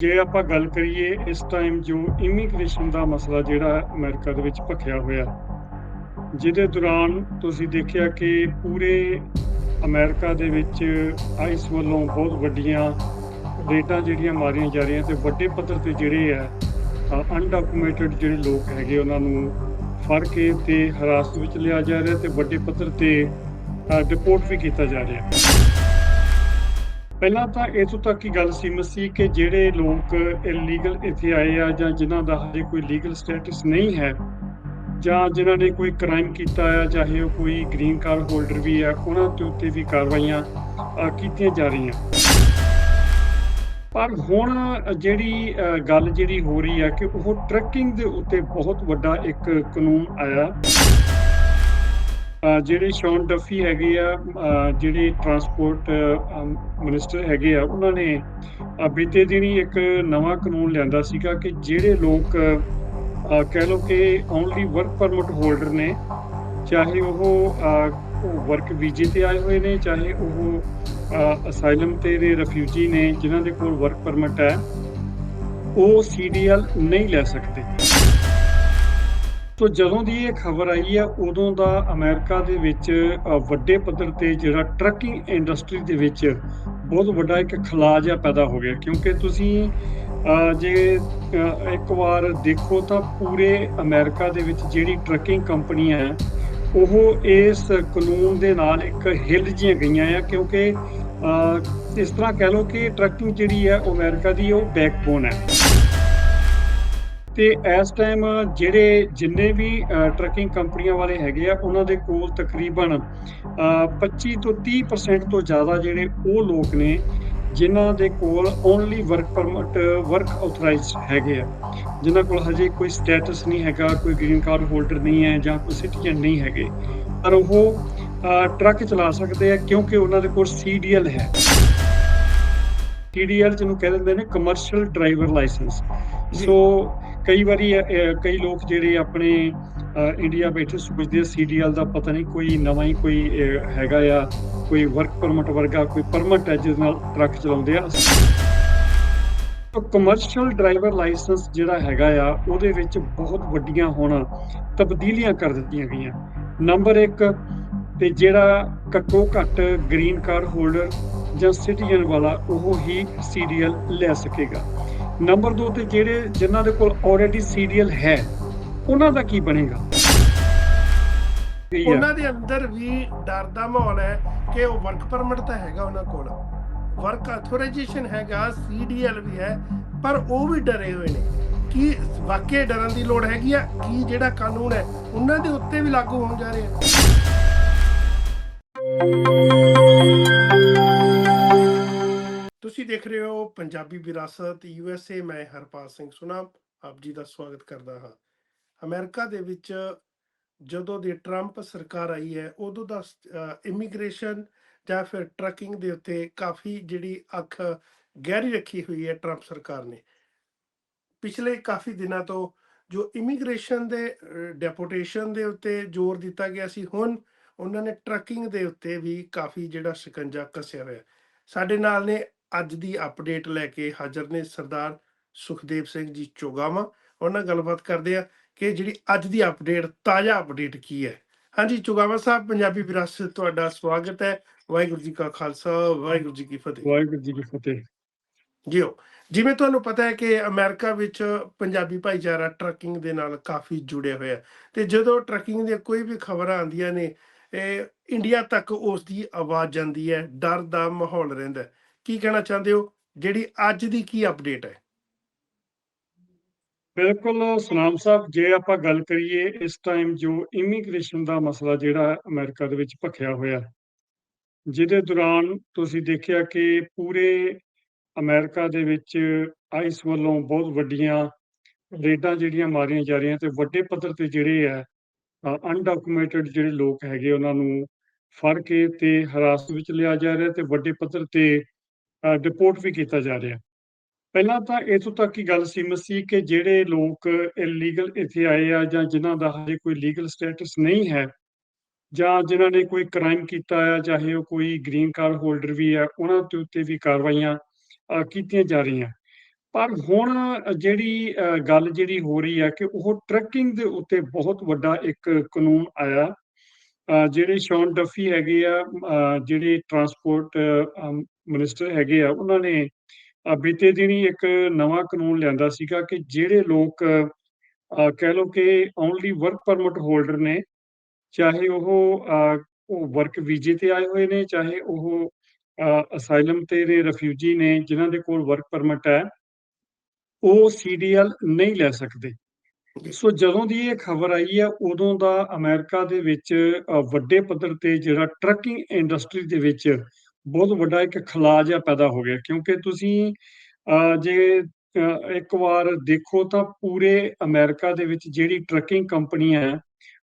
ਜੇ ਆਪਾਂ ਗੱਲ ਕਰੀਏ ਇਸ ਟਾਈਮ ਜੋ ਇਮੀਗ੍ਰੇਸ਼ਨ ਦਾ ਮਸਲਾ ਜਿਹੜਾ ਅਮਰੀਕਾ ਦੇ ਵਿੱਚ ਭਖਿਆ ਹੋਇਆ, ਜਿਹਦੇ ਦੌਰਾਨ ਤੁਸੀਂ ਦੇਖਿਆ ਕਿ ਪੂਰੇ ਅਮਰੀਕਾ ਦੇ ਵਿੱਚ ਆਈਸ ਵੱਲੋਂ ਬਹੁਤ ਵੱਡੀਆਂ ਰੇਟਾਂ ਜਿਹੜੀਆਂ ਮਾਰੀਆਂ ਜਾ ਰਹੀਆਂ ਤੇ ਵੱਡੇ ਪੱਧਰ ਤੇ ਜਿਹੜੇ ਆ ਅਨਡਾਕੂਮੈਂਟਡ ਜਿਹੜੇ ਲੋਕ ਹੈਗੇ ਉਹਨਾਂ ਨੂੰ ਫੜ ਕੇ ਤੇ ਹਰਾਸਤ ਵਿੱਚ ਲਿਆ ਜਾ ਰਿਹਾ ਤੇ ਵੱਡੇ ਪੱਧਰ ਤੇ ਡਿਪੋਰਟ ਵੀ ਕੀਤਾ ਜਾ ਰਿਹਾ। ਪਹਿਲਾਂ ਤਾਂ ਇਥੋਂ ਤੱਕ ਹੀ ਗੱਲ ਸੀਮਤ ਸੀ ਕਿ ਜਿਹੜੇ ਲੋਕ ਇਲੀਗਲ ਇੱਥੇ ਆਏ ਆ ਜਾਂ ਜਿਨ੍ਹਾਂ ਦਾ ਹਜੇ ਕੋਈ ਲੀਗਲ ਸਟੇਟਸ ਨਹੀਂ ਹੈ, ਜਾਂ ਜਿਨ੍ਹਾਂ ਨੇ ਕੋਈ ਕ੍ਰਾਈਮ ਕੀਤਾ ਆ, ਚਾਹੇ ਉਹ ਕੋਈ ਗ੍ਰੀਨ ਕਾਰਡ ਹੋਲਡਰ ਵੀ ਆ, ਉਹਨਾਂ ਦੇ ਉੱਤੇ ਵੀ ਕਾਰਵਾਈਆਂ ਕੀਤੀਆਂ ਜਾ ਰਹੀਆਂ। ਪਰ ਹੁਣ ਜਿਹੜੀ ਗੱਲ ਜਿਹੜੀ ਹੋ ਰਹੀ ਹੈ ਕਿ ਉਹ ਟਰੈਕਿੰਗ ਦੇ ਉੱਤੇ ਬਹੁਤ ਵੱਡਾ ਇੱਕ ਕਾਨੂੰਨ ਆਇਆ। ਜਿਹੜੇ ਸ਼ੌਨ ਡਫੀ ਹੈਗੇ ਆ ਜਿਹੜੇ ਟਰਾਂਸਪੋਰਟ ਮਿਨਿਸਟਰ ਹੈਗੇ ਆ ਉਹਨਾਂ ਨੇ ਅ, ਬੀਤੇ ਦਿਨੀ ਇੱਕ ਨਵਾਂ ਕਾਨੂੰਨ ਲਿਆਂਦਾ ਸੀਗਾ ਕਿ ਜਿਹੜੇ ਲੋਕ ਕਹਿ ਲਓ ਕਿ ਓਨਲੀ ਵਰਕ ਪਰਮਿਟ ਹੋਲਡਰ ਨੇ ਚਾਹੇ ਉਹ ਵਰਕ ਵੀਜ਼ੇ ਤੇ ਆਏ ਹੋਏ ਨੇ ਚਾਹੇ ਉਹ ਅਸਾਈਲਮ ਤੇ ਦੇ ਰਿਫਿਊਜੀ ਨੇ ਜਿਨ੍ਹਾਂ ਦੇ ਕੋਲ ਵਰਕ ਪਰਮਿਟ ਹੈ ਉਹ ਸੀਡੀਐਲ ਨਹੀਂ ਲੈ ਸਕਦੇ। ਤੋ ਜਦੋਂ ਦੀ ਇਹ ਖਬਰ ਆਈ ਹੈ, ਉਦੋਂ ਦਾ ਅਮਰੀਕਾ ਦੇ ਵਿੱਚ ਵੱਡੇ ਪੱਧਰ ਤੇ ਜਿਹੜਾ ਟਰੱਕਿੰਗ ਇੰਡਸਟਰੀ ਦੇ ਵਿੱਚ ਬਹੁਤ ਵੱਡਾ ਇੱਕ ਖਲਾਅ ਜਿਹਾ ਪੈਦਾ ਹੋ ਗਿਆ। ਕਿਉਂਕਿ ਤੁਸੀਂ ਜੇ ਇੱਕ ਵਾਰ ਦੇਖੋ ਤਾਂ ਪੂਰੇ ਅਮਰੀਕਾ ਦੇ ਵਿੱਚ ਜਿਹੜੀ ਟਰੱਕਿੰਗ ਕੰਪਨੀਆਂ ਹੈ, ਉਹ ਇਸ ਕਾਨੂੰਨ ਦੇ ਨਾਲ ਇੱਕ ਹਿੱਲ ਜੀਆਂ ਗਈਆਂ ਆ। ਕਿਉਂਕਿ ਇਸ ਤਰ੍ਹਾਂ ਕਹਿ ਲਓ ਕਿ ਟਰੱਕਿੰਗ ਜਿਹੜੀ ਹੈ, ਉਹ ਅਮਰੀਕਾ ਦੀ ਉਹ ਬੈਕਬੋਨ ਹੈ। ਤੇ ਇਸ ਟਾਈਮ ਜਿਹੜੇ ਜਿੰਨੇ ਵੀ ਟਰੱਕਿੰਗ ਕੰਪਨੀਆਂ ਵਾਲੇ ਹੈਗੇ ਆ ਉਹਨਾਂ ਦੇ ਕੋਲ ਤਕਰੀਬਨ ਅ, 25 ਤੋਂ 30% ਤੋਂ ਜ਼ਿਆਦਾ ਜਿਹੜੇ ਉਹ ਲੋਕ ਨੇ ਜਿਨ੍ਹਾਂ ਦੇ ਕੋਲ only work permit work authorized ਹੈਗੇ ਆ। ਜਿਨ੍ਹਾਂ ਕੋਲ ਹਜੇ ਕੋਈ ਸਟੇਟਸ ਨਹੀਂ ਹੈਗਾ ਕੋਈ ਗ੍ਰੀਨ ਕਾਰਡ ਹੋਲਡਰ ਨਹੀਂ ਹੈ ਜਾਂ ਕੋਈ ਸਿਟੀਜ਼ਨ ਨਹੀਂ ਹੈਗੇ ਪਰ ਉਹ ਟਰੱਕ ਚਲਾ ਸਕਦੇ ਆ ਕਿਉਂਕਿ ਉਹਨਾਂ ਦੇ ਕੋਲ ਸੀਡੀਐਲ ਹੈ। TDL ਜਿਹਨੂੰ ਕਹਿ ਦਿੰਦੇ ਨੇ ਕਮਰਸ਼ੀਅਲ ਡਰਾਈਵਰ ਲਾਇਸੈਂਸ ਸੋ ਕਈ ਵਾਰੀ ਕਈ ਲੋਕ ਜਿਹੜੇ ਆਪਣੇ ਇੰਡੀਆ ਬੈਠੇ ਸੋਚਦੇ ਆ ਸੀਡੀਐਲ ਦਾ ਪਤਾ ਨਹੀਂ ਕੋਈ ਨਵਾਂ ਹੀ ਕੋਈ ਹੈਗਾ ਆ, ਕੋਈ ਵਰਕ ਪਰਮਿਟ ਵਰਗਾ, ਕੋਈ ਪਰਮਿਟ ਹੈ ਜਿਸ ਨਾਲ ਟਰੱਕ ਚਲਾਉਂਦੇ ਆ। ਤੋ ਕਮਰਸ਼ੀਅਲ ਡਰਾਈਵਰ ਲਾਇਸੈਂਸ ਜਿਹੜਾ ਹੈਗਾ ਆ, ਉਹਦੇ ਵਿੱਚ ਬਹੁਤ ਵੱਡੀਆਂ ਹੁਣ ਤਬਦੀਲੀਆਂ ਕਰ ਦਿੱਤੀਆਂ ਗਈਆਂ। ਨੰਬਰ 1 ਤੇ ਜਿਹੜਾ ਘੱਟੋ ਘੱਟ ਗ੍ਰੀਨ ਕਾਰਡ ਹੋਲਡਰ ਜਾਂ ਸਿਟੀਜ਼ਨ ਵਾਲਾ, ਉਹ ਹੀ ਸੀਡੀਐਲ ਲੈ ਸਕੇਗਾ। ਨੰਬਰ 2 ਤੇ ਜਿਹੜੇ ਜਿਨ੍ਹਾਂ ਦੇ ਕੋਲ ਆਲਰੇਡੀ ਸੀਡੀਐਲ ਹੈ, ਉਹਨਾਂ ਦਾ ਕੀ ਬਣੇਗਾ? ਉਹਨਾਂ ਦੇ ਅੰਦਰ ਵੀ ਡਰ ਦਾ ਮਾਹੌਲ ਹੈ ਕਿ ਉਹ ਵਰਕ ਪਰਮਿਟ ਤਾਂ ਹੈਗਾ ਉਹਨਾਂ ਕੋਲ। ਵਰਕ ਆਥੋਰਾਈਜੇਸ਼ਨ ਹੈਗਾ ਸੀਡੀਐਲ ਵੀ ਹੈ, ਪਰ ਉਹ ਵੀ ਡਰੇ ਹੋਏ ਨੇ। ਕੀ ਵਾਕਿਆ ਡਰਨ ਦੀ ਲੋੜ ਹੈਗੀ ਆ? ਕੀ ਜਿਹੜਾ ਕਾਨੂੰਨ ਹੈ, ਉਹਨਾਂ ਦੇ ਉੱਤੇ ਵੀ ਲਾਗੂ ਹੋਣ ਜਾ ਰਿਹਾ ਹੈ ਤੁਸੀਂ ਦੇਖ ਰਹੇ ਹੋ ਪੰਜਾਬੀ ਵਿਰਾਸਤ ਯੂਐਸਏ ਮੈਂ ਹਰਪਾਲ ਸਿੰਘ ਸੁਨਾ ਆਪ ਜੀ ਦਾ ਸਵਾਗਤ ਕਰਦਾ ਹਾਂ। ਅਮਰੀਕਾ ਦੇ ਵਿੱਚ ਜਦੋਂ ਦੀ ਟਰੰਪ ਸਰਕਾਰ ਆਈ ਹੈ, ਉਦੋਂ ਦਾ ਇਮੀਗ੍ਰੇਸ਼ਨ ਜਾਂ ਫਿਰ ਟਰੱਕਿੰਗ ਦੇ ਉੱਤੇ ਕਾਫੀ ਜਿਹੜੀ ਅੱਖ ਗਹਿਰੀ ਰੱਖੀ ਹੋਈ ਹੈ ਟਰੰਪ ਸਰਕਾਰ ਨੇ। ਪਿਛਲੇ ਕਾਫੀ ਦਿਨਾਂ ਤੋਂ ਜੋ ਇਮੀਗ੍ਰੇਸ਼ਨ ਦੇ ਡੈਪੋਟੇਸ਼ਨ ਦੇ ਉੱਤੇ ਜ਼ੋਰ ਦਿੱਤਾ ਗਿਆ ਸੀ, ਹੁਣ ਉਹਨਾਂ ਨੇ ਟਰੱਕਿੰਗ ਦੇ ਉੱਤੇ ਵੀ ਕਾਫੀ ਜਿਹੜਾ ਸ਼ਿਕੰਜਾ ਕੱਸਿਆ ਹੋਇਆ। ਸਾਡੇ ਨਾਲ ਨੇ ਅੱਜ ਦੀ ਅਪਡੇਟ ਲੈ ਕੇ ਹਾਜ਼ਰ ਨੇ ਸਰਦਾਰ ਸੁਖਦੇਵ ਸਿੰਘ ਜੀ ਚੋਗਾਵਾ। ਉਹਨਾਂ ਨਾਲ ਗੱਲਬਾਤ ਕਰਦੇ ਆ ਕਿ ਜਿਹੜੀ ਅੱਜ ਦੀ ਅਪਡੇਟ ਤਾਜ਼ਾ ਅਪਡੇਟ ਕੀ ਹੈ? ਹਾਂਜੀ ਚੁਗਾਵਾ ਸਾਹਿਬ ਪੰਜਾਬੀ ਵਿਰਾਸਤ ਤੁਹਾਡਾ ਸਵਾਗਤ ਹੈ। ਵਾਹਿਗੁਰੂ ਜੀ ਕਾ ਖਾਲਸਾ ਵਾਹਿਗੁਰੂ ਜੀ ਕੀ ਫਤਿਹ। ਵਾਹਿਗੁਰੂ ਜੀ ਕੀ ਫਤਿਹ। ਜੀਓ ਜਿਵੇਂ ਤੁਹਾਨੂੰ ਪਤਾ ਹੈ ਕਿ ਅਮਰੀਕਾ ਵਿੱਚ ਪੰਜਾਬੀ ਭਾਈਚਾਰਾ ਟਰੱਕਿੰਗ ਦੇ ਨਾਲ ਕਾਫੀ ਜੁੜਿਆ ਹੋਇਆ ਤੇ ਜਦੋਂ ਟਰੱਕਿੰਗ ਦੀਆਂ ਕੋਈ ਵੀ ਖਬਰਾਂ ਆਉਂਦੀਆਂ ਨੇ ਇਹ ਇੰਡੀਆ ਤੱਕ ਉਸ ਦੀ ਆਵਾਜ਼ ਜਾਂਦੀ ਹੈ ਡਰ ਦਾ ਮਾਹੌਲ ਰਹਿੰਦਾ ਹੈ। ਕੀ ਕਹਿਣਾ ਚਾਹੁੰਦੇ ਹੋ? ਜਿਹੜੀ ਅੱਜ ਦੀ ਕੀ ਅਪਡੇਟ ਹੈ? ਬਿਲਕੁਲ, ਸਨਾਮ ਸਾਹਿਬ, ਜੇ ਆਪਾਂ ਗੱਲ ਕਰੀਏ ਇਸ ਟਾਈਮ ਜੋ ਇਮੀਗ੍ਰੇਸ਼ਨ ਦਾ ਮਸਲਾ ਜਿਹੜਾ ਅਮਰੀਕਾ ਦੇ ਵਿੱਚ ਭਖਿਆ ਹੋਇਆ, ਜਿਹਦੇ ਦੌਰਾਨ ਤੁਸੀਂ ਦੇਖਿਆ ਕਿ ਪੂਰੇ ਅਮਰੀਕਾ ਦੇ ਵਿੱਚ ਆਈਸ ਵੱਲੋਂ ਬਹੁਤ ਵੱਡੀਆਂ ਰੇਡਾਂ ਜਿਹੜੀਆਂ ਮਾਰੀਆਂ ਜਾ ਰਹੀਆਂ ਤੇ ਵੱਡੇ ਪੱਧਰ ਤੇ ਜਿਹੜੇ ਆ ਅਨਡਾਕੂਮੈਂਟਡ ਜਿਹੜੇ ਲੋਕ ਹੈਗੇ ਉਹਨਾਂ ਨੂੰ ਫੜ ਕੇ ਤੇ ਹਰਾਸਤ ਵਿੱਚ ਲਿਆ ਜਾ ਰਿਹਾ ਤੇ ਵੱਡੇ ਪੱਧਰ ਤੇ ਡਿਪੋਰਟ ਵੀ ਕੀਤਾ ਜਾ ਰਿਹਾ। ਪਹਿਲਾਂ ਤਾਂ ਇਥੋਂ ਤੱਕ ਹੀ ਗੱਲ ਸੀਮਤ ਸੀ ਕਿ ਜਿਹੜੇ ਲੋਕ ਇਲੀਗਲ ਇੱਥੇ ਆਏ ਆ ਜਾਂ ਜਿਨ੍ਹਾਂ ਦਾ ਹਜੇ ਕੋਈ ਲੀਗਲ ਸਟੇਟਸ ਨਹੀਂ ਹੈ, ਜਾਂ ਜਿਨ੍ਹਾਂ ਨੇ ਕੋਈ ਕ੍ਰਾਈਮ ਕੀਤਾ ਆ, ਚਾਹੇ ਉਹ ਕੋਈ ਗ੍ਰੀਨ ਕਾਰਡ ਹੋਲਡਰ ਵੀ ਆ, ਉਹਨਾਂ ਦੇ ਉੱਤੇ ਵੀ ਕਾਰਵਾਈਆਂ ਕੀਤੀਆਂ ਜਾ ਰਹੀਆਂ। ਪਰ ਹੁਣ ਜਿਹੜੀ ਗੱਲ ਜਿਹੜੀ ਹੋ ਰਹੀ ਹੈ ਕਿ ਉਹ ਟਰੈਕਿੰਗ ਦੇ ਉੱਤੇ ਬਹੁਤ ਵੱਡਾ ਇੱਕ ਕਾਨੂੰਨ ਆਇਆ। ਜਿਹੜੇ ਸ਼ੌਨ ਡਫੀ ਹੈਗੇ ਆ ਜਿਹੜੇ ਟਰਾਂਸਪੋਰਟ ਮਿਨਿਸਟਰ ਹੈਗੇ ਆ ਉਹਨਾਂ ਨੇ ਅ, ਬੀਤੇ ਦਿਨੀ ਇੱਕ ਨਵਾਂ ਕਾਨੂੰਨ ਲਿਆਂਦਾ ਸੀਗਾ ਕਿ ਜਿਹੜੇ ਲੋਕ ਕਹਿ ਲਓ ਕਿ ਓਨਲੀ ਵਰਕ ਪਰਮਿਟ ਹੋਲਡਰ ਨੇ ਚਾਹੇ ਉਹ ਉਹ ਵਰਕ ਵੀਜ਼ੇ ਤੇ ਆਏ ਹੋਏ ਨੇ ਚਾਹੇ ਉਹ ਅਸਾਈਲਮ ਤੇ ਨੇ ਰਿਫਿਊਜੀ ਨੇ ਜਿਨ੍ਹਾਂ ਦੇ ਕੋਲ ਵਰਕ ਪਰਮਿਟ ਹੈ ਉਹ ਸੀਡੀਐਲ ਨਹੀਂ ਲੈ ਸਕਦੇ। ਸੋ ਜਦੋਂ ਦੀ ਇਹ ਖਬਰ ਆਈ ਹੈ ਉਦੋਂ ਦਾ ਅਮਰੀਕਾ ਦੇ ਵਿੱਚ ਵੱਡੇ ਪੱਧਰ ਤੇ ਜਿਹੜਾ ਟਰੱਕਿੰਗ ਇੰਡਸਟਰੀ ਦੇ ਵਿੱਚ ਬਹੁਤ ਵੱਡਾ ਇੱਕ ਖਲਾਅ ਜਿਹਾ ਪੈਦਾ ਹੋ ਗਿਆ। ਕਿਉਂਕਿ ਤੁਸੀਂ ਅ, ਜੇ ਇੱਕ ਵਾਰ ਦੇਖੋ ਤਾਂ ਪੂਰੇ ਅਮਰੀਕਾ ਦੇ ਵਿੱਚ ਜਿਹੜੀ ਟਰੱਕਿੰਗ ਕੰਪਨੀਆਂ ਹੈ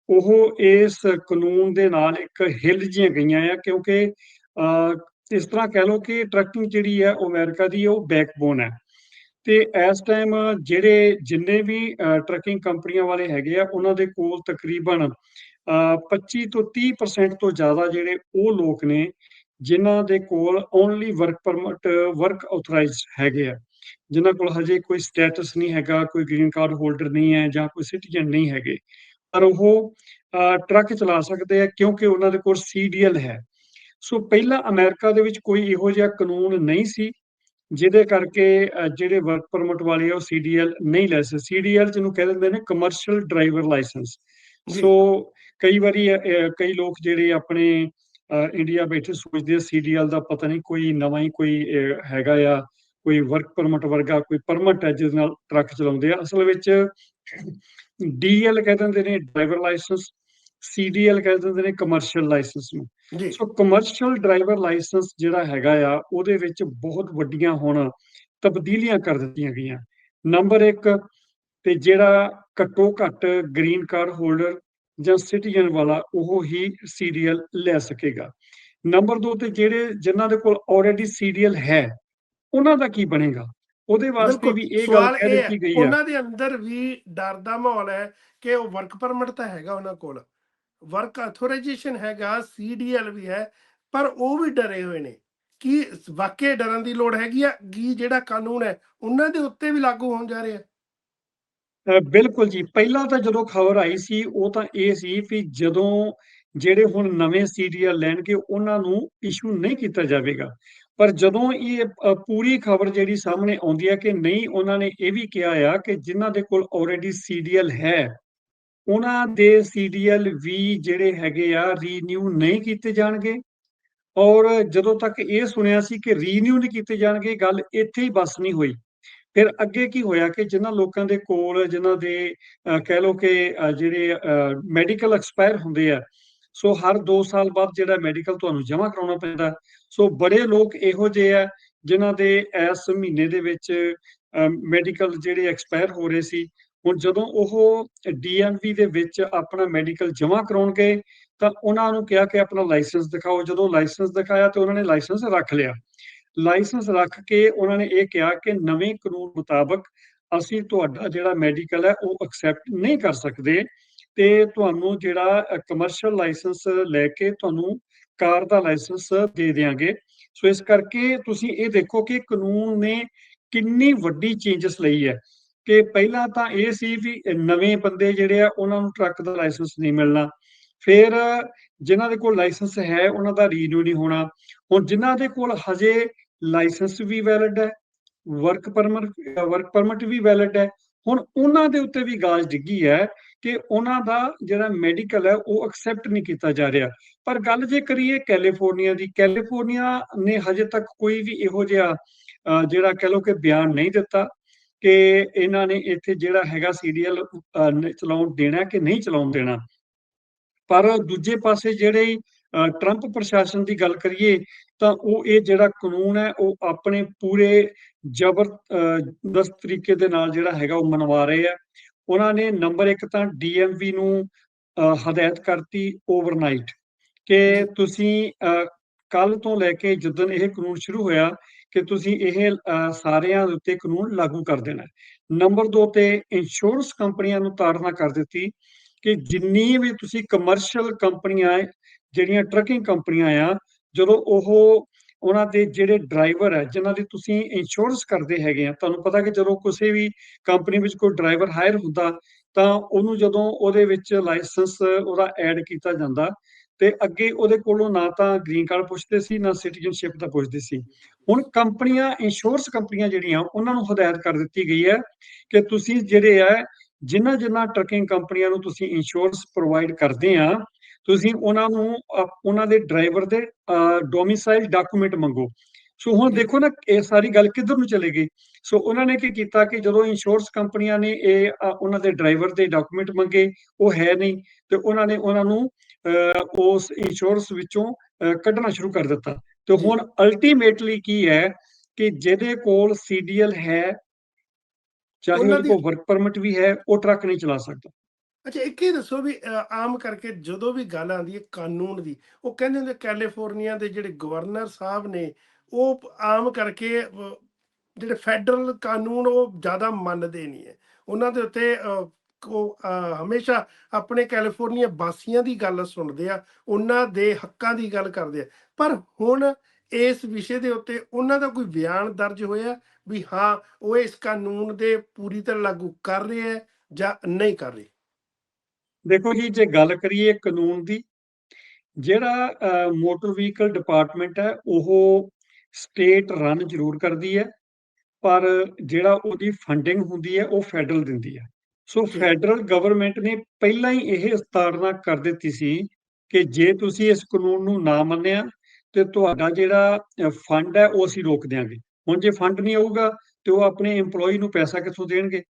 ਉਹ ਇਸ ਕਾਨੂੰਨ ਦੇ ਨਾਲ ਇੱਕ ਹਿੱਲ ਜੀਆਂ ਗਈਆਂ ਆ। ਕਿਉਂਕਿ ਅ, ਇਸ ਤਰ੍ਹਾਂ ਕਹਿ ਲਓ ਕਿ ਟਰੱਕਿੰਗ ਜਿਹੜੀ ਹੈ ਉਹ ਅਮਰੀਕਾ ਦੀ ਉਹ ਬੈਕਬੋਨ ਹੈ। ਤੇ ਇਸ ਟਾਈਮ ਜਿਹੜੇ ਜਿੰਨੇ ਵੀ ਅ, ਟਰੱਕਿੰਗ ਕੰਪਨੀਆਂ ਵਾਲੇ ਹੈਗੇ ਆ ਉਹਨਾਂ ਦੇ ਕੋਲ ਤਕਰੀਬਨ ਅ, 25 ਤੋਂ 30% ਤੋਂ ਜ਼ਿਆਦਾ ਜਿਹੜੇ ਉਹ ਲੋਕ ਨੇ ਜਿਨ੍ਹਾਂ ਦੇ ਕੋਲ only work permit work authorized ਹੈਗੇ ਆ। ਜਿਨ੍ਹਾਂ ਕੋਲ ਹਜੇ ਕੋਈ ਸਟੇਟਸ ਨਹੀਂ ਹੈਗਾ ਕੋਈ ਗ੍ਰੀਨ ਕਾਰਡ ਹੋਲਡਰ ਨਹੀਂ ਹੈ ਜਾਂ ਕੋਈ ਸਿਟੀਜ਼ਨ ਨਹੀਂ ਹੈਗੇ। ਪਰ ਉਹ ਟਰੱਕ ਚਲਾ ਸਕਦੇ ਆ ਕਿਉਂਕਿ ਉਹਨਾਂ ਦੇ ਕੋਲ ਸੀਡੀਐਲ ਹੈ। ਸੋ ਪਹਿਲਾਂ ਅਮਰੀਕਾ ਦੇ ਵਿੱਚ ਕੋਈ ਇਹੋ ਜਿਹਾ ਕਾਨੂੰਨ ਨਹੀਂ ਸੀ। ਜਿਹਦੇ ਕਰਕੇ ਜਿਹੜੇ ਵਰਕ ਪਰਮਿਟ ਵਾਲੇ ਉਹ ਸੀਡੀਐਲ ਨਹੀਂ ਲੈ ਸਕਦੇ। ਸੀਡੀਐਲ ਜਿਹਨੂੰ ਕਹਿ ਦਿੰਦੇ ਨੇ ਕਮਰਸ਼ੀਅਲ ਡਰਾਈਵਰ ਲਾਇਸੈਂਸ। ਸੋ ਕਈ ਵਾਰੀ ਕਈ ਲੋਕ ਜਿਹੜੇ ਆਪਣੇ ਇੰਡੀਆ ਬੈਠੇ ਸੋਚਦੇ ਆ ਸੀਡੀਐਲ ਦਾ ਪਤਾ ਨਹੀਂ ਕੋਈ ਨਵਾਂ ਹੀ ਕੋਈ ਹੈਗਾ ਆ ਕੋਈ ਵਰਕ ਪਰਮਿਟ ਵਰਗਾ ਕੋਈ ਪਰਮਿਟ ਹੈ ਜਿਹਦੇ ਨਾਲ ਟਰੱਕ ਚਲਾਉਂਦੇ ਆ। ਅਸਲ ਵਿੱਚ ਡੀਐਲ ਕਹਿ ਦਿੰਦੇ ਨੇ ਡਰਾਈਵਰ ਲਾਇਸੈਂਸ ਸੀਡੀਐਲ ਕਹਿ ਦਿੰਦੇ ਨੇ ਕਮਰਸ਼ੀਅਲ ਲਾਇਸੈਂਸ ਨੂੰ। ਜੀ। ਸੋ ਕਮਰਸ਼ੀਅਲ ਡਰਾਈਵਰ ਲਾਇਸੈਂਸ ਜਿਹੜਾ ਹੈਗਾ ਆ ਉਹਦੇ ਵਿੱਚ ਬਹੁਤ ਵੱਡੀਆਂ ਹੁਣ ਤਬਦੀਲੀਆਂ ਕਰ ਦਿੱਤੀਆਂ ਗਈਆਂ। ਨੰਬਰ 1 ਤੇ ਜਿਹੜਾ ਘੱਟੋ ਘੱਟ ਗ੍ਰੀਨ ਕਾਰਡ ਹੋਲਡਰ ਜਾਂ ਸਿਟੀਜ਼ਨ ਵਾਲਾ ਉਹ ਹੀ ਸੀਡੀਐਲ ਲੈ ਸਕੇਗਾ। ਨੰਬਰ 2 ਤੇ ਜਿਹੜੇ ਜਿਨ੍ਹਾਂ ਦੇ ਕੋਲ ਆਲਰੇਡੀ ਸੀਡੀਐਲ ਹੈ ਉਹਨਾਂ ਦਾ ਕੀ ਬਣੇਗਾ? ਉਹਦੇ ਵਾਸਤੇ ਵੀ ਇਹ ਗੱਲ ਕਹਿ ਦਿੱਤੀ ਗਈ ਹੈ। ਉਹਨਾਂ ਦੇ ਅੰਦਰ ਵੀ ਡਰ ਦਾ ਮਾਹੌਲ ਹੈ ਕਿ ਉਹ ਵਰਕ ਪਰਮਿਟ ਤਾਂ ਹੈਗਾ ਉਹਨਾਂ ਕੋਲ। ਵਰਕ ਆਥੋਰਾਈਜੇਸ਼ਨ ਹੈਗਾ ਸੀਡੀਐਲ ਵੀ ਹੈ, ਪਰ ਉਹ ਵੀ ਡਰੇ ਹੋਏ ਨੇ। ਕੀ ਵਾਕਈ ਡਰਨ ਦੀ ਲੋੜ ਹੈਗੀ ਆ? ਕੀ ਜਿਹੜਾ ਕਾਨੂੰਨ ਹੈ, ਉਹਨਾਂ ਦੇ ਉੱਤੇ ਵੀ ਲਾਗੂ ਹੋਣ ਜਾ ਰਿਹਾ? ਬਿਲਕੁਲ ਜੀ। ਪਹਿਲਾਂ ਤਾਂ ਜਦੋਂ ਖਬਰ ਆਈ ਸੀ, ਉਹ ਤਾਂ ਇਹ ਸੀ ਵੀ ਜਦੋਂ ਜਿਹੜੇ ਹੁਣ ਨਵੇਂ ਸੀਡੀਐਲ ਲੈਣਗੇ, ਉਹਨਾਂ ਨੂੰ ਇਸ਼ੂ ਨਹੀਂ ਕੀਤਾ ਜਾਵੇਗਾ। ਪਰ ਜਦੋਂ ਇਹ ਪੂਰੀ ਖਬਰ ਜਿਹੜੀ ਸਾਹਮਣੇ ਆਉਂਦੀ ਹੈ ਕਿ ਨਹੀਂ, ਉਹਨਾਂ ਨੇ ਇਹ ਵੀ ਕਿਹਾ ਆ ਕਿ ਜਿਨ੍ਹਾਂ ਦੇ ਕੋਲ ਆਲਰੇਡੀ ਸੀਡੀਐਲ ਹੈ ਉਹਨਾਂ ਦੇ ਸੀਡੀਐਲ ਵੀ ਜਿਹੜੇ ਹੈਗੇ ਆ ਰੀਨਿਊ ਨਹੀਂ ਕੀਤੇ ਜਾਣਗੇ। ਔਰ ਜਦੋਂ ਤੱਕ ਇਹ ਸੁਣਿਆ ਸੀ ਕਿ ਰੀਨਿਊ ਨਹੀਂ ਕੀਤੇ ਜਾਣਗੇ, ਗੱਲ ਇੱਥੇ ਹੀ ਬਸ ਨਹੀਂ ਹੋਈ। ਫਿਰ ਅੱਗੇ ਕੀ ਹੋਇਆ ਕਿ ਜਿਨ੍ਹਾਂ ਲੋਕਾਂ ਦੇ ਕੋਲ, ਜਿਨ੍ਹਾਂ ਦੇ ਕਹਿ ਲਓ ਕਿ ਜਿਹੜੇ ਮੈਡੀਕਲ ਐਕਸਪਾਇਰ ਹੁੰਦੇ ਆ, ਸੋ ਹਰ 2 ਸਾਲ ਬਾਅਦ ਜਿਹੜਾ ਮੈਡੀਕਲ ਤੁਹਾਨੂੰ ਜਮ੍ਹਾਂ ਕਰਾਉਣਾ ਪੈਂਦਾ। ਸੋ ਬੜੇ ਲੋਕ ਇਹੋ ਜਿਹੇ ਆ ਜਿਨ੍ਹਾਂ ਦੇ ਇਸ ਮਹੀਨੇ ਦੇ ਵਿੱਚ ਮੈਡੀਕਲ ਜਿਹੜੇ ਐਕਸਪਾਇਰ ਹੋ ਰਹੇ ਸੀ ਹੁਣ ਜਦੋਂ ਉਹ ਡੀਐਮਵੀ ਦੇ ਵਿੱਚ ਆਪਣਾ ਮੈਡੀਕਲ ਜਮ੍ਹਾਂ ਕਰਾਉਣਗੇ ਤਾਂ ਉਹਨਾਂ ਨੂੰ ਕਿਹਾ ਕਿ ਆਪਣਾ ਲਾਇਸੈਂਸ ਦਿਖਾਓ। ਜਦੋਂ ਲਾਇਸੈਂਸ ਦਿਖਾਇਆ ਤੇ ਉਹਨਾਂ ਨੇ ਲਾਇਸੈਂਸ ਰੱਖ ਲਿਆ। ਲਾਇਸੈਂਸ ਰੱਖ ਕੇ ਉਹਨਾਂ ਨੇ ਇਹ ਕਿਹਾ ਕਿ ਨਵੇਂ ਕਾਨੂੰਨ ਮੁਤਾਬਕ ਅਸੀਂ ਤੁਹਾਡਾ ਜਿਹੜਾ ਮੈਡੀਕਲ ਹੈ, ਉਹ ਐਕਸੈਪਟ ਨਹੀਂ ਕਰ ਸਕਦੇ ਤੇ ਤੁਹਾਨੂੰ ਜਿਹੜਾ ਕਮਰਸ਼ੀਅਲ ਲਾਇਸੈਂਸ ਲੈ ਕੇ ਤੁਹਾਨੂੰ ਕਾਰ ਦਾ ਲਾਇਸੈਂਸ ਦੇ ਦੇਵਾਂਗੇ ਸੋ ਇਸ ਕਰਕੇ ਤੁਸੀਂ ਇਹ ਦੇਖੋ ਕਿ ਕਾਨੂੰਨ ਨੇ ਕਿੰਨੀ ਵੱਡੀ ਚੇਂਜਸ ਲਈ ਹੈ। ਕਿ ਪਹਿਲਾਂ ਤਾਂ ਇਹ ਸੀ ਵੀ ਨਵੇਂ ਬੰਦੇ ਜਿਹੜੇ ਆ, ਉਹਨਾਂ ਨੂੰ ਟਰੱਕ ਦਾ ਲਾਇਸੈਂਸ ਨਹੀਂ ਮਿਲਣਾ। ਫਿਰ ਜਿਨ੍ਹਾਂ ਦੇ ਕੋਲ ਲਾਇਸੈਂਸ ਹੈ, ਉਹਨਾਂ ਦਾ ਰੀਨਿਊ ਨਹੀਂ ਹੋਣਾ। ਹੁਣ ਜਿਨ੍ਹਾਂ ਦੇ ਕੋਲ ਹਜੇ ਲਾਇਸੈਂਸ ਵੀ ਵੈਲਿਡ ਹੈ ਵਰਕ ਪਰਮਿਟ ਵਰਕ ਪਰਮਿਟ ਵੀ ਵੈਲਿਡ ਹੈ, ਹੁਣ ਉਹਨਾਂ ਦੇ ਉੱਤੇ ਵੀ ਗਾਜ ਡਿੱਗੀ ਹੈ ਕਿ ਉਹਨਾਂ ਦਾ ਜਿਹੜਾ ਮੈਡੀਕਲ ਹੈ, ਉਹ ਐਕਸੈਪਟ ਨਹੀਂ ਕੀਤਾ ਜਾ ਰਿਹਾ। ਪਰ ਗੱਲ ਜੇ ਕਰੀਏ ਕੈਲੀਫੋਰਨੀਆ ਦੀ ਕੈਲੀਫੋਰਨੀਆ ਨੇ ਹਜੇ ਤੱਕ ਕੋਈ ਵੀ ਇਹੋ ਜਿਹਾ ਜਿਹੜਾ ਕਹ ਲਓ ਕਿ ਬਿਆਨ ਨਹੀਂ ਦਿੱਤਾ। ਕਿ ਇਹਨਾਂ ਨੇ ਇੱਥੇ ਜਿਹੜਾ ਹੈਗਾ ਸੀਰੀਅਲ ਚਲਾਉਣ ਦੇਣਾ ਕਿ ਨਹੀਂ ਚਲਾਉਣ ਦੇਣਾ? ਪਰ ਦੂਜੇ ਪਾਸੇ ਜਿਹੜੇ ਟਰੰਪ ਪ੍ਰਸ਼ਾਸਨ ਦੀ ਗੱਲ ਕਰੀਏ ਤਾਂ ਉਹ ਇਹ ਜਿਹੜਾ ਕਾਨੂੰਨ ਹੈ ਉਹ ਆਪਣੇ ਪੂਰੇ ਜ਼ਬਰਦਸਤ ਤਰੀਕੇ ਦੇ ਨਾਲ ਜਿਹੜਾ ਹੈਗਾ ਉਹ ਮਨਵਾ ਰਹੇ ਆ। ਉਹਨਾਂ ਨੇ ਨੰਬਰ 1 ਤਾਂ ਡੀਐਮਵੀ ਨੂੰ ਹਦਾਇਤ ਕਰਤੀ ਓਵਰਨਾਈਟ ਕਿ ਤੁਸੀਂ ਕੱਲ ਤੋਂ ਲੈ ਕੇ ਜਦੋਂ ਇਹ ਕਾਨੂੰਨ ਸ਼ੁਰੂ ਹੋਇਆ ਕਿ ਤੁਸੀਂ ਇਹ ਸਾਰਿਆਂ ਦੇ ਉੱਤੇ ਕਾਨੂੰਨ ਲਾਗੂ ਕਰ ਦੇਣਾ ਹੈ। ਨੰਬਰ 2 ਤੇ ਇੰਸ਼ੋਰੈਂਸ ਕੰਪਨੀਆਂ ਨੂੰ ਤਾੜਨਾ ਕਰ ਦਿੱਤੀ ਕਿ ਜਿੰਨੀ ਵੀ ਤੁਸੀਂ ਕਮਰਸ਼ੀਅਲ ਕੰਪਨੀਆਂ ਹੈ, ਜਿਹੜੀਆਂ ਟਰੱਕਿੰਗ ਕੰਪਨੀਆਂ ਆ ਜਦੋਂ ਉਹ ਉਹਨਾਂ ਦੇ ਜਿਹੜੇ ਡਰਾਈਵਰ ਹੈ ਜਿਨ੍ਹਾਂ ਦੀ ਤੁਸੀਂ ਇੰਸ਼ੋਰੈਂਸ ਕਰਦੇ ਹੈਗੇ ਆ ਤੁਹਾਨੂੰ ਪਤਾ ਕਿ ਜਦੋਂ ਕਿਸੇ ਵੀ ਕੰਪਨੀ ਵਿੱਚ ਕੋਈ ਡਰਾਈਵਰ ਹਾਇਰ ਹੁੰਦਾ ਤਾਂ ਉਹਨੂੰ ਜਦੋਂ ਉਹਦੇ ਵਿੱਚ ਲਾਇਸੈਂਸ ਉਹਦਾ ਐਡ ਕੀਤਾ ਜਾਂਦਾ ਤੇ ਅੱਗੇ ਉਹਦੇ ਕੋਲੋਂ ਨਾ ਤਾਂ ਗ੍ਰੀਨ ਕਾਰਡ ਪੁੱਛਦੇ ਸੀ ਨਾ ਸਿਟੀਜ਼ਨਸ਼ਿਪ ਦਾ ਪੁੱਛਦੇ ਸੀ। ਹੁਣ ਕੰਪਨੀਆਂ ਇੰਸ਼ੋਰੈਂਸ ਕੰਪਨੀਆਂ ਜਿਹੜੀਆਂ ਉਹਨਾਂ ਨੂੰ ਹਦਾਇਤ ਕਰ ਦਿੱਤੀ ਗਈ ਹੈ ਕਿ ਤੁਸੀਂ ਜਿਹੜੇ ਹੈ ਜਿਨ੍ਹਾਂ ਜਿਨ੍ਹਾਂ ਟਰਕਿੰਗ ਕੰਪਨੀਆਂ ਨੂੰ ਤੁਸੀਂ ਇੰਸ਼ੋਰੈਂਸ ਪ੍ਰੋਵਾਈਡ ਕਰਦੇ ਆ ਤੁਸੀਂ ਉਹਨਾਂ ਨੂੰ ਉਹਨਾਂ ਦੇ ਡਰਾਈਵਰ ਦੇ ਡੋਮਿਸਾਈਲ ਡਾਕੂਮੈਂਟ ਮੰਗੋ। ਸੋ ਹੁਣ ਦੇਖੋ ਨਾ ਇਹ ਸਾਰੀ ਗੱਲ ਕਿੱਧਰ ਨੂੰ ਚਲੇ ਗਈ? ਸੋ ਉਹਨਾਂ ਨੇ ਕੀ ਕੀਤਾ ਕਿ ਜਦੋਂ ਇੰਸ਼ੋਰੈਂਸ ਕੰਪਨੀਆਂ ਨੇ ਇਹ ਉਹਨਾਂ ਦੇ ਡਰਾਈਵਰ ਦੇ ਡਾਕੂਮੈਂਟ ਮੰਗੇ ਉਹ ਹੈ ਨਹੀਂ ਤੇ ਉਹਨਾਂ ਨੇ ਉਹਨਾਂ ਨੂੰ ਉਸ ਇੰਸ਼ੋਰੈਂਸ ਵਿੱਚੋਂ ਕੱਢਣਾ ਸ਼ੁਰੂ ਕਰ ਦਿੱਤਾ। ਤੇ। ਹੁਣ ਅਲਟੀਮੇਟਲੀ ਕੀ ਹੈ ਕਿ ਜਿਹਦੇ ਕੋਲ ਸੀਡੀਐਲ ਹੈ ਚਾਹੇ ਉਹਦੇ ਕੋਲ ਵਰਕ ਪਰਮਿਟ ਵੀ ਹੈ ਉਹ ਟਰੱਕ ਨਹੀਂ ਚਲਾ ਸਕਦਾ ਅੱਛਾ ਇੱਕ ਇਹ ਦੱਸੋ ਵੀ ਆਮ ਕਰਕੇ ਜਦੋਂ ਵੀ ਗੱਲ ਆਉਂਦੀ ਹੈ ਕਾਨੂੰਨ ਦੀ ਉਹ ਕਹਿੰਦੇ ਹੁੰਦੇ ਕੈਲੀਫੋਰਨੀਆ ਦੇ ਜਿਹੜੇ ਗਵਰਨਰ ਸਾਹਿਬ ਨੇ ਉਹ ਆਮ ਕਰਕੇ ਜਿਹੜੇ ਫੈਡਰਲ ਕਾਨੂੰਨ ਉਹ ਜ਼ਿਆਦਾ ਮੰਨਦੇ ਨਹੀਂ ਹੈ ਉਹਨਾਂ ਦੇ ਉੱਤੇ ਹਮੇਸ਼ਾ ਆਪਣੇ ਕੈਲੀਫੋਰਨੀਆ ਵਾਸੀਆਂ ਦੀ ਗੱਲ ਸੁਣਦੇ ਆ, ਉਹਨਾਂ ਦੇ ਹੱਕਾਂ ਦੀ ਗੱਲ ਕਰਦੇ ਆ। ਪਰ ਹੁਣ ਇਸ ਵਿਸ਼ੇ ਦੇ ਉੱਤੇ ਉਹਨਾਂ ਦਾ ਕੋਈ ਬਿਆਨ ਦਰਜ ਹੋਇਆ ਵੀ ਹਾਂ, ਉਹ ਇਸ ਕਾਨੂੰਨ ਦੇ ਪੂਰੀ ਤਰ੍ਹਾਂ ਲਾਗੂ ਕਰ ਰਹੇ ਹੈ ਜਾਂ ਨਹੀਂ ਕਰ ਰਹੇ? ਦੇਖੋ ਜੀ, ਜੇ ਗੱਲ ਕਰੀਏ ਕਾਨੂੰਨ ਦੀ, ਜਿਹੜਾ ਮੋਟਰ ਵਹੀਕਲ ਡਿਪਾਰਟਮੈਂਟ ਹੈ, ਉਹ ਸਟੇਟ ਰਨ ਜ਼ਰੂਰ ਕਰਦੀ ਹੈ, ਪਰ ਜਿਹੜਾ ਉਹਦੀ ਫੰਡਿੰਗ ਹੁੰਦੀ ਹੈ, ਉਹ ਫੈਡਰਲ ਦਿੰਦੀ ਹੈ। ਸੋ। ਫੈਡਰਲ ਗਵਰਨਮੈਂਟ ਨੇ ਪਹਿਲਾਂ ਹੀ ਇਹ ਤਾੜਨਾ ਕਰ ਦਿੱਤੀ ਸੀ ਕਿ ਜੇ ਤੁਸੀਂ ਇਸ ਕਾਨੂੰਨ ਨੂੰ ਨਾ ਮੰਨਿਆ ਤੇ ਤੁਹਾਡਾ ਜਿਹੜਾ ਫੰਡ ਹੈ ਉਹ ਅਸੀਂ ਰੋਕ ਦਿਆਂਗੇ। ਹੁਣ ਜੇ ਫੰਡ ਨਹੀਂ ਆਊਗਾ ਤੇ ਉਹ ਆਪਣੇ EMPLOYE ਨੂੰ ਪੈਸਾ ਕਿੱਥੋਂ ਦੇਣਗੇ?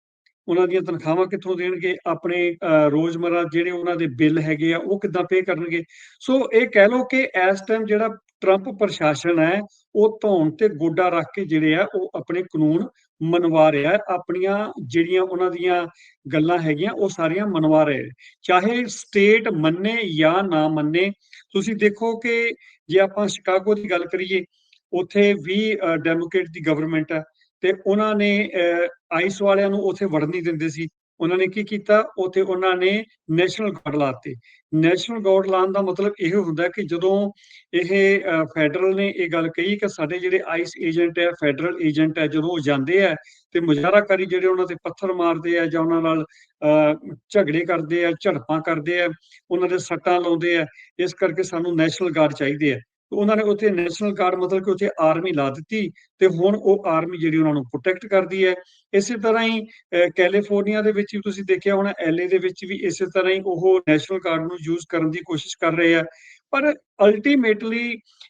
ਉਹਨਾਂ ਦੀਆਂ ਤਨਖਾਹਾਂ ਕਿੱਥੋਂ ਦੇਣਗੇ? ਆਪਣੇ ਅ, ਰੋਜ਼ਮर्रा ਜਿਹੜੇ ਉਹਨਾਂ ਦੇ ਬਿੱਲ ਹੈਗੇ ਆ ਉਹ ਕਿੱਦਾਂ ਪੇ ਕਰਨਗੇ? ਸੋ ਇਹ ਕਹਿ ਲਓ ਕਿ ਇਸ ਟਾਈਮ ਜਿਹੜਾ ਟਰੰਪ ਪ੍ਰਸ਼ਾਸਨ ਹੈ ਉਹ ਧੌਣ ਤੇ ਗੋਡਾ ਰੱਖ ਕੇ ਜਿਹੜੇ ਆ ਉਹ ਆਪਣੇ ਕਾਨੂੰਨ ਮਨਵਾ ਰਿਹਾ ਆਪਣੀਆਂ ਜਿਹੜੀਆਂ ਉਹਨਾਂ ਦੀਆਂ ਗੱਲਾਂ ਹੈਗੀਆਂ, ਉਹ ਸਾਰੀਆਂ ਮਨਵਾ ਰਹੇ ਚਾਹੇ ਸਟੇਟ ਮੰਨੇ ਜਾਂ ਨਾ ਮੰਨੇ, ਤੁਸੀਂ ਦੇਖੋ ਕਿ ਜੇ ਆਪਾਂ ਸ਼ਿਕਾਗੋ ਦੀ ਗੱਲ ਕਰੀਏ, ਉੱਥੇ ਵੀ ਡੈਮੋਕ੍ਰੇਟ ਦੀ ਗਵਰਨਮੈਂਟ ਹੈ ਤੇ ਉਹਨਾਂ ਨੇ ਆਈਸ ਵਾਲਿਆਂ ਨੂੰ ਉੱਥੇ ਵੜਨ ਨਹੀਂ ਦਿੰਦੇ ਸੀ। ਉਹਨਾਂ ਨੇ ਕੀ ਕੀਤਾ? ਉੱਥੇ ਉਹਨਾਂ ਨੇ ਨੈਸ਼ਨਲ ਗਾਰਡ ਲਾਤੇ ਨੈਸ਼ਨਲ ਗਾਰਡ ਲਾਉਣ ਦਾ ਮਤਲਬ ਇਹ ਹੁੰਦਾ ਕਿ ਜਦੋਂ ਇਹ ਫੈਡਰਲ ਨੇ ਇਹ ਗੱਲ ਕਹੀ ਕਿ ਸਾਡੇ ਜਿਹੜੇ ਆਈਸ ਏਜੰਟ ਹੈ ਫੈਡਰਲ ਏਜੰਟ ਹੈ ਜਦੋਂ ਉਹ ਜਾਂਦੇ ਆ ਤੇ ਮੁਜ਼ਾਹਰਾਕਾਰੀ ਜਿਹੜੇ ਉਹਨਾਂ ਤੇ ਪੱਥਰ ਮਾਰਦੇ ਆ ਜਾਂ ਉਹਨਾਂ ਨਾਲ ਅਹ, ਝਗੜੇ ਕਰਦੇ ਆ ਝੜਪਾਂ ਕਰਦੇ ਆ ਉਹਨਾਂ ਦੇ ਸੱਟਾਂ ਲਾਉਂਦੇ ਆ ਇਸ ਕਰਕੇ ਸਾਨੂੰ ਨੈਸ਼ਨਲ ਗਾਰਡ ਚਾਹੀਦੇ ਆ। ਉਹਨਾਂ ਨੇ ਉੱਥੇ ਨੈਸ਼ਨਲ ਗਾਰਡ ਮਤਲਬ ਕਿ ਉੱਥੇ ਆਰਮੀ ਲਾ ਦਿੱਤੀ ਤੇ ਹੁਣ ਉਹ ਆਰਮੀ ਜਿਹੜੀ ਉਹਨਾਂ ਨੂੰ ਪ੍ਰੋਟੈਕਟ ਕਰਦੀ ਹੈ। ਇਸੇ ਤਰ੍ਹਾਂ ਹੀ ਕੈਲੀਫੋਰਨੀਆ ਦੇ ਵਿੱਚ ਵੀ ਤੁਸੀਂ ਦੇਖਿਆ ਹੋਣਾ ਐਲਏ ਦੇ ਵਿੱਚ ਵੀ ਇਸੇ ਤਰ੍ਹਾਂ ਹੀ ਉਹ ਨੈਸ਼ਨਲ ਗਾਰਡ ਨੂੰ ਯੂਜ਼ ਕਰਨ ਦੀ ਕੋਸ਼ਿਸ਼ ਕਰ ਰਹੇ ਆ। ਪਰ ਅਲਟੀਮੇਟਲੀ